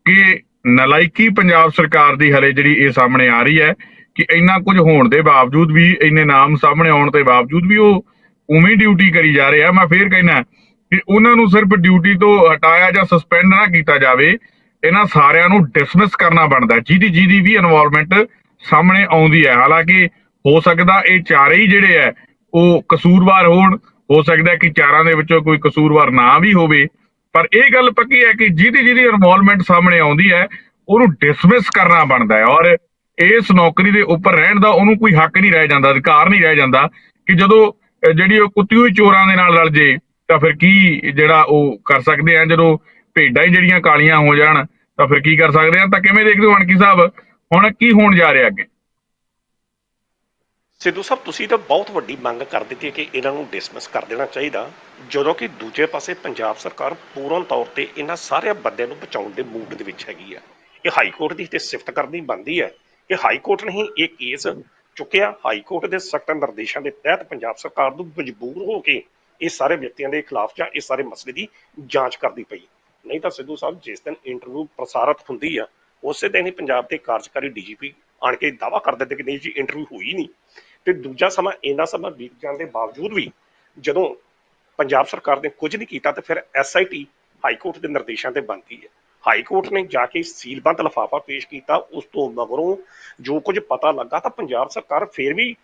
ਕਿ ਨਲਾਇਕੀ ਪੰਜਾਬ ਸਰਕਾਰ ਦੀ ਹਲੇ ਜਿਹੜੀ ਇਹ ਸਾਹਮਣੇ ਆ ਰਹੀ ਹੈ ਕਿ ਇੰਨਾ ਕੁਝ ਹੋਣ ਦੇ ਬਾਵਜੂਦ ਵੀ, ਇੰਨੇ ਨਾਮ ਸਾਹਮਣੇ ਆਉਣ ਦੇ ਬਾਵਜੂਦ ਵੀ ਉਹ ਉਵੇਂ ਡਿਊਟੀ ਕਰੀ ਜਾ ਰਹੇ। ਆ ਮੈਂ ਫੇਰ ਕਹਿਣਾ ਕਿ ਉਹਨਾਂ ਨੂੰ ਸਿਰਫ ਡਿਊਟੀ ਤੋਂ ਹਟਾਇਆ ਜਾਂ ਸਸਪੈਂਡ ਨਾ ਕੀਤਾ ਜਾਵੇ, ਇਹਨਾਂ ਸਾਰਿਆਂ ਨੂੰ ਡਿਸਮਿਸ ਕਰਨਾ ਬਣਦਾ ਜਿਹਦੀ ਜਿਹਦੀ ਵੀ ਇਨਵੋਲਵਮੈਂਟ ਸਾਹਮਣੇ ਆਉਂਦੀ ਹੈ। ਹਾਲਾਂਕਿ ਹੋ ਸਕਦਾ ਇਹ ਚਾਰੇ ਹੀ ਜਿਹੜੇ ਹੈ ਉਹ ਕਸੂਰਵਾਰ ਹੋਣ, ਹੋ ਸਕਦਾ ਕਿ ਚਾਰਾਂ ਦੇ ਵਿੱਚੋਂ ਕੋਈ ਕਸੂਰਵਾਰ ਨਾ ਵੀ ਹੋਵੇ। ਪਰ ਇਹ ਗੱਲ ਪੱਕੀ ਹੈ ਕਿ ਜਿਹਦੀ ਜਿਹਦੀ ਇਨਵੋਲਵਮੈਂਟ ਸਾਹਮਣੇ ਆਉਂਦੀ ਹੈ, ਉਹਨੂੰ ਡਿਸਮਿਸ ਕਰਨਾ ਬਣਦਾ ਹੈ ਔਰ ਇਸ ਨੌਕਰੀ ਦੇ ਉੱਪਰ ਰਹਿਣ ਦਾ ਉਹਨੂੰ ਕੋਈ ਹੱਕ ਨਹੀਂ ਰਹਿ ਜਾਂਦਾ, ਅਧਿਕਾਰ ਨਹੀਂ ਰਹਿ ਜਾਂਦਾ ਕਿ ਜਦੋਂ ਜਿਹੜੀ ਉਹ ਕੁੱਤੀ ਹੋਈ ਚੋਰਾਂ ਦੇ ਨਾਲ ਰਲ ਜੇ, ਤਾਂ ਫਿਰ ਕੀ ਜਿਹੜਾ ਉਹ ਕਰ ਸਕਦੇ ਆ? ਜਦੋਂ ਭੇਡਾਂ ਹੀ ਜਿਹੜੀਆਂ ਕਾਲੀਆਂ ਹੋ ਜਾਣ, ਤਾਂ ਫਿਰ ਕੀ ਕਰ ਸਕਦੇ ਆ? ਤਾਂ ਕਿਵੇਂ ਦੇਖਦੇ ਹੋ, ਅਣਕੀ ਸਾਹਿਬ? ਹੁਣ ਕੀ ਹੋਣ ਜਾ ਰਿਹਾ ਅੱਗੇ? ਸਿੱਧੂ ਸਾਹਿਬ, ਤੁਸੀਂ ਤਾਂ ਬਹੁਤ ਵੱਡੀ ਮੰਗ ਕਰ ਦਿੱਤੀ ਹੈ ਕਿ ਇਹਨਾਂ ਨੂੰ ਡਿਸਮਿਸ ਕਰ ਦੇਣਾ ਚਾਹੀਦਾ, ਜਦੋਂ ਕਿ ਦੂਜੇ ਪਾਸੇ ਪੰਜਾਬ ਸਰਕਾਰ ਪੂਰਨ ਤੌਰ ਤੇ ਇਹਨਾਂ ਸਾਰੇ ਬੰਦਿਆਂ ਨੂੰ ਬਚਾਉਣ ਦੇ ਮੂਡ ਦੇ ਵਿੱਚ ਹੈਗੀ ਆ। ਇਹ ਹਾਈ ਕੋਰਟ ਦੀ ਤੇ ਸਿਫਤ ਕਰਨੀ ਬਣਦੀ ਹੈ ਕਿ ਹਾਈ ਕੋਰਟ ਨੇ ਹੀ ਇਹ ਕੇਸ ਚੁੱਕਿਆ। ਹਾਈ ਕੋਰਟ ਦੇ ਸਖਤ ਨਿਰਦੇਸ਼ਾਂ ਦੇ ਤਹਿਤ ਪੰਜਾਬ ਸਰਕਾਰ ਨੂੰ ਮਜਬੂਰ ਹੋ ਕੇ ਇਹ ਸਾਰੇ ਵਿਅਕਤੀਆਂ ਦੇ ਖਿਲਾਫ ਜਾਂ ਇਹ ਸਾਰੇ ਮਸਲੇ ਦੀ ਜਾਂਚ ਕਰਦੀ ਪਈ। ਨਹੀਂ ਤਾਂ ਸਿੱਧੂ ਸਾਹਿਬ, ਜਿਸ ਦਿਨ ਇੰਟਰਵਿਊ ਪ੍ਰਸਾਰਿਤ ਹੁੰਦੀ ਆ, ਉਸੇ ਦਿਨ ਹੀ ਪੰਜਾਬ ਦੇ ਕਾਰਜਕਾਰੀ ਡੀਜੀਪੀ ਆਣ ਕੇ ਦਾਵਾ ਕਰ ਦਿੰਦੇ ਕਿ ਨਹੀਂ ਜੀ ਇੰਟਰਵਿਊ ਹੋਈ ਨਹੀਂ। ਤੇ ਦੂਜਾ ਸਮਾਂ, ਇੰਨਾ ਸਮਾਂ ਬੀਤ ਜਾਣ ਦੇ ਬਾਵਜੂਦ ਵੀ ਜਦੋਂ ਪੰਜਾਬ ਸਰਕਾਰ ਨੇ ਕੁਝ ਨਹੀਂ ਕੀਤਾ ਤੇ ਫਿਰ ਐਸਆਈਟੀ ਹਾਈ ਕੋਰਟ ਦੇ ਨਿਰਦੇਸ਼ਾਂ ਤੇ ਬਣਦੀ ਹੈ। ਹਾਈ ਕੋਰਟ ਨੇ ਜਾ ਕੇ ਸੀਲਬੰਦ ਲਫਾਫਾ ਪੇਸ਼ ਕੀਤਾ, ਉਸ ਤੋਂ ਮਗਰੋਂ ਜੋ ਕੁਝ ਪਤਾ ਲੱਗਾ ਤਾਂ ਪੰਜਾਬ ਸਰਕਾਰ ਫਿਰ ਵੀ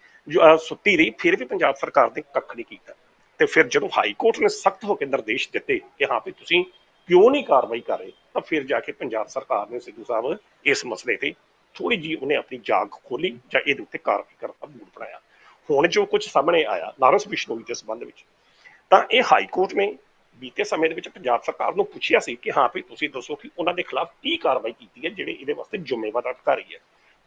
ਸੁੱਤੀ ਰਹੀ, ਫਿਰ ਵੀ ਪੰਜਾਬ ਸਰਕਾਰ ਨੇ ਕੱਖ ਨਹੀਂ ਕੀਤਾ। ਤੇ ਫਿਰ ਜਦੋਂ ਹਾਈ ਕੋਰਟ ਨੇ ਸਖਤ ਹੋ ਕੇ ਨਿਰਦੇਸ਼ ਦਿੱਤੇ ਕਿ ਹਾਂ ਵੀ ਤੁਸੀਂ ਕਿਉਂ ਨਹੀਂ ਕਾਰਵਾਈ ਕਰ ਰਹੇ, ਤਾਂ ਫਿਰ ਜਾ ਕੇ ਪੰਜਾਬ ਸਰਕਾਰ ਨੇ ਸਿੱਧੂ ਸਾਹਿਬ ਇਸ ਮਸਲੇ ਤੇ ਥੋੜੀ ਜੀ ਉਹਨੇ ਆਪਣੀ ਜਾਗ ਖੋਲੀ ਜਾਂ ਇਹਦੇ ਉੱਤੇ ਕਾਰਵਾਈ ਕਰਨ ਦਾ ਮੂਡ ਬਣਾਇਆ। ਹੁਣ ਜੋ ਕੁਝ ਸਾਹਮਣੇ ਆਇਆ ਲਾਰੈਂਸ ਬਿਸ਼ਨੋਈ ਦੇ ਸੰਬੰਧ ਵਿੱਚ, ਤਾਂ ਇਹ ਹਾਈ ਕੋਰਟ ਨੇ ਬੀਤੇ ਸਮੇਂ ਦੇ ਵਿੱਚ ਪੰਜਾਬ ਸਰਕਾਰ ਨੂੰ ਪੁੱਛਿਆ ਸੀ ਕਿ ਹਾਂ ਵੀ ਤੁਸੀਂ ਦੱਸੋ ਕਿ ਉਹਨਾਂ ਦੇ ਖਿਲਾਫ ਕੀ ਕਾਰਵਾਈ ਕੀਤੀ ਹੈ ਜਿਹੜੇ ਇਹਦੇ ਵਾਸਤੇ ਜ਼ਿੰਮੇਵਾਰ ਅਧਿਕਾਰੀ ਹੈ।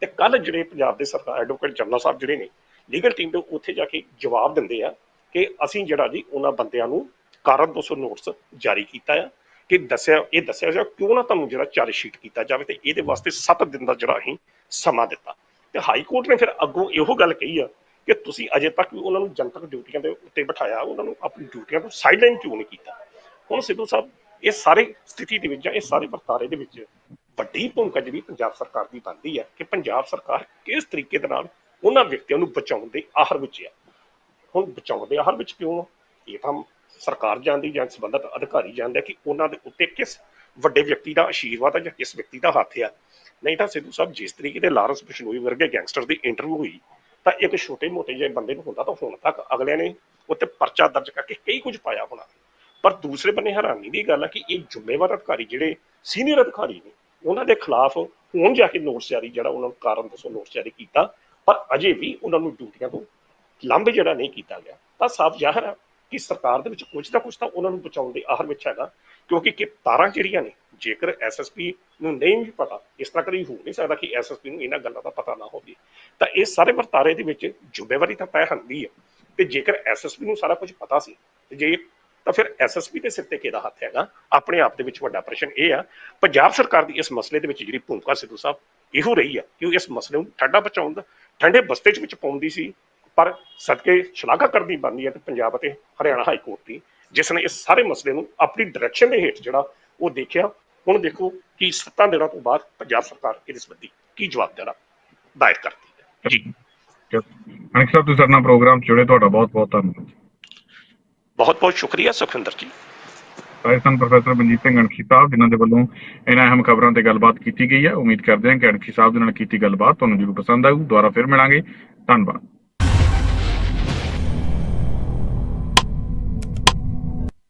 ਤੇ ਕੱਲ ਜਿਹੜੇ ਪੰਜਾਬ ਦੇ ਸਰਕਾਰ ਐਡਵੋਕੇਟ ਜਨਰਲ ਸਾਹਿਬ ਜਿਹੜੇ ਨੇ, ਲੀਗਲ ਟੀਮ ਦੇ ਉੱਥੇ ਜਾ ਕੇ ਜਵਾਬ ਦਿੰਦੇ ਆ ਕਿ ਅਸੀਂ ਜਿਹੜਾ ਜੀ ਉਹਨਾਂ ਬੰਦਿਆਂ ਨੂੰ ਕਾਰਨ 200 ਨੋਟਿਸ ਜਾਰੀ ਕੀਤਾ ਆ। ਕਿ ਦੱਸਿਆ, ਇਹ ਦੱਸਿਆ ਜਾ ਕਿਉਂ ਨਾ ਤੁਹਾਨੂੰ ਜਿਹੜਾ ਚਾਰਜ ਸ਼ੀਟ ਕੀਤਾ ਜਾਵੇ ਤੇ ਇਹਦੇ ਵਾਸਤੇ 7 ਦਿਨ ਦਾ ਜਿਹੜਾ ਅਸੀਂ ਸਮਾਂ ਦਿੱਤਾ। ਤੇ ਹਾਈ ਕੋਰਟ ਨੇ ਫਿਰ ਅੱਗੋਂ ਇਹੋ ਗੱਲ ਕਹੀ ਆ ਕਿ ਤੁਸੀਂ ਅਜੇ ਤੱਕ ਵੀ ਉਹਨਾਂ ਨੂੰ ਜਨਤਕ ਡਿਊਟੀਆਂ ਦੇ ਉੱਤੇ ਬਿਠਾਇਆ, ਉਹਨਾਂ ਨੂੰ ਆਪਣੀ ਡਿਊਟੀਆਂ ਤੋਂ ਸਾਈਡਲਾਈਨ ਕਿਉਂ ਨਹੀਂ ਕੀਤਾ? ਹੁਣ ਸਿੱਧੂ ਸਾਹਿਬ, ਇਹ ਸਾਰੇ ਸਥਿਤੀ ਦੇ ਵਿੱਚ ਜਾਂ ਇਹ ਸਾਰੇ ਵਰਤਾਰੇ ਦੇ ਵਿੱਚ ਵੱਡੀ ਭੂਮਿਕਾ ਜਿਹੜੀ ਪੰਜਾਬ ਸਰਕਾਰ ਦੀ ਬਣਦੀ ਹੈ ਕਿ ਪੰਜਾਬ ਸਰਕਾਰ ਕਿਸ ਤਰੀਕੇ ਦੇ ਨਾਲ ਉਹਨਾਂ ਵਿਅਕਤੀਆਂ ਨੂੰ ਬਚਾਉਣ ਦੇ ਆਹਰ ਵਿੱਚ ਹੈ ਹੁਣ ਬਚਾਉਣ ਦੇ ਆਹਰ ਵਿੱਚ ਕਿਉਂ ਆ? ਇਹ ਤਾਂ ਸਰਕਾਰ ਜਾਣਦੀ ਜਾਂ ਸੰਬੰਧਿਤ ਅਧਿਕਾਰੀ ਜਾਣਦਾ ਕਿ ਉਹਨਾਂ ਦੇ ਉੱਤੇ ਕਿਸ ਵੱਡੇ ਵਿਅਕਤੀ ਦਾ ਆਸ਼ੀਰਵਾਦ ਹੈ ਜਾਂ ਕਿਸ ਵਿਅਕਤੀ ਦਾ ਹੱਥ ਹੈ ਨਹੀਂ ਤਾਂ ਸਿੱਧੂ ਸਾਹਿਬ, ਜਿਸ ਤਰੀਕੇ ਦੇ ਲਾਰੈਂਸ ਬਿਸ਼ਨੋਈ ਵਰਗੇ ਗੈਂਗਸਟਰ ਦੀ ਇੰਟਰਵਿਊ ਹੋਈ, ਤਾਂ ਇੱਕ ਛੋਟੇ ਮੋਟੇ ਜਿਹੇ ਬੰਦੇ ਨੂੰ ਹੁੰਦਾ ਤਾਂ ਹੁਣ ਤੱਕ ਅਗਲਿਆਂ ਨੇ ਉੱਤੇ ਪਰਚਾ ਦਰਜ ਕਰਕੇ ਕਈ ਕੁਝ ਪਾਇਆ ਹੋਣਾ। ਪਰ ਦੂਸਰੇ ਬੰਨੇ ਹੈਰਾਨੀ ਦੀ ਗੱਲ ਹੈ ਕਿ ਇਹ ਜ਼ਿੰਮੇਵਾਰ ਅਧਿਕਾਰੀ ਜਿਹੜੇ ਸੀਨੀਅਰ ਅਧਿਕਾਰੀ ਨੇ, ਉਹਨਾਂ ਦੇ ਖਿਲਾਫ ਹੁਣ ਜਾ ਕੇ ਨੋਟਿਸ ਜਾਰੀ, ਜਿਹੜਾ ਉਹਨਾਂ ਨੂੰ ਕਾਰਨ ਦੱਸੋ ਨੋਟਿਸ ਜਾਰੀ ਕੀਤਾ, ਪਰ ਅਜੇ ਵੀ ਉਹਨਾਂ ਨੂੰ ਡਿਊਟੀਆਂ ਤੋਂ ਲੰਬੇ ਜਿਹੜਾ ਨਹੀਂ ਕੀਤਾ ਗਿਆ। ਤਾਂ ਸਾਫ਼ ਜ਼ਾਹਰ ਹੈ ਕਿ ਸਰਕਾਰ ਦੇ ਵਿੱਚ ਕੁਝ ਨਾ ਕੁਝ ਤਾਂ ਉਹਨਾਂ ਨੂੰ ਬਚਾਉਣ ਦੇ ਆਹਰ ਵਿੱਚ ਹੈਗਾ, ਕਿਉਂਕਿ ਕਿ ਤਾਰਾਂ ਜਿਹੜੀਆਂ ਨੇ, ਜੇਕਰ ਐਸਐਸਪੀ ਨੂੰ ਨਹੀਂ ਵੀ ਪਤਾ, ਇਸ ਤਰ੍ਹਾਂ ਕਦੀ ਹੋ ਨਹੀਂ ਸਕਦਾ ਕਿ ਐਸਐਸਪੀ ਨੂੰ ਇਹਨਾਂ ਗੱਲਾਂ ਦਾ ਪਤਾ ਨਾ ਹੋਵੇ, ਤਾਂ ਇਹ ਸਾਰੇ ਵਰਤਾਰੇ ਦੇ ਵਿੱਚ ਜ਼ਿੰਮੇਵਾਰੀ ਤਾਂ ਤੈਅ ਹੁੰਦੀ ਹੈ। ਤੇ ਜੇਕਰ ਐਸਐਸਪੀ ਨੂੰ ਸਾਰਾ ਕੁਝ ਪਤਾ ਸੀ, ਤੇ ਜੇ ਤਾਂ ਫਿਰ ਐਸਐਸਪੀ ਦੇ ਸਿਰ ਤੇ ਕਿਹਦਾ ਹੱਥ ਹੈਗਾ? ਆਪਣੇ ਆਪ ਦੇ ਵਿੱਚ ਵੱਡਾ ਪ੍ਰਸ਼ਨ ਇਹ ਆ, ਪੰਜਾਬ ਸਰਕਾਰ ਦੀ ਇਸ ਮਸਲੇ ਦੇ ਵਿੱਚ ਜਿਹੜੀ ਭੂਮਿਕਾ ਸਿੱਧੂ ਸਾਹਿਬ, ਇਹੋ ਰਹੀ ਆ ਕਿ ਉਹ ਇਸ ਮਸਲੇ ਨੂੰ ਠੰਡਾ ਬਚਾਉਣ ਦਾ, ਠੰਡੇ ਬਸਤੇ ਚ ਵਿੱਚ ਪਾਉਂਦੀ ਸੀ ਪਰ ਸਦਕੇ ਸ਼ਲਾਘਾ ਕਰਨੀ ਬਣਦੀ ਹੈ ਤੇ ਪੰਜਾਬ ਅਤੇ ਹਰਿਆਣਾ ਹਾਈ ਕੋਰਟ ਦੀ ਜਿਸ ਨੇ ਇਸ ਸਾਰੇ ਮਸਲੇ ਨੂੰ ਆਪਣੀ ਡਾਇਰੈਕਸ਼ਨ ਦੇ ਹੇਠ ਜਿਹੜਾ ਉਹ ਦੇਖਿਆ ਹੁਣ ਦੇਖੋ ਕਿ ਸੱਤਾਂ ਦਿਨਾਂ ਤੋਂ ਬਾਅਦ ਪੰਜਾਬ ਸਰਕਾਰ ਇਹਦੇ ਸੰਬੰਧੀ ਕੀ ਜਵਾਬ ਦੇਣਾ ਦਾਇਰ ਕਰਦੀ ਹੈ। ਜੀ। ਅਨਿਕ ਸਾਹਿਬ ਤੁਸੀਂ ਸਾਡੇ ਪ੍ਰੋਗਰਾਮ ਜੁੜੇ ਤੁਹਾਡਾ ਬਹੁਤ ਬਹੁਤ ਧੰਨਵਾਦ। ਬਹੁਤ ਬਹੁਤ ਸ਼ੁਕਰੀਆ ਸੁਖਵਿੰਦਰ ਜੀ। ਰਾਜਸਥਾਨ ਪ੍ਰੋਫੈਸਰ ਮਨਜੀਤ ਸਿੰਘ ਅਣਖੀ ਸਾਹਿਬ ਜਿਨ੍ਹਾਂ ਦੇ ਵੱਲੋਂ ਇਹਨਾਂ ਅਹਿਮ ਖਬਰਾਂ ਤੇ ਗੱਲਬਾਤ ਕੀਤੀ ਗਈ ਹੈ ਉਮੀਦ ਕਰਦੇ ਹਾਂ ਕਿ ਅਣਖੀ ਸਾਹਿਬ ਦੇ ਨਾਲ ਕੀਤੀ ਗੱਲਬਾਤ ਤੁਹਾਨੂੰ ਜਰੂਰ ਪਸੰਦ ਆਊ। ਦੁਬਾਰਾ ਫਿਰ ਮਿਲਾਂਗੇ। ਧੰਨਵਾਦ।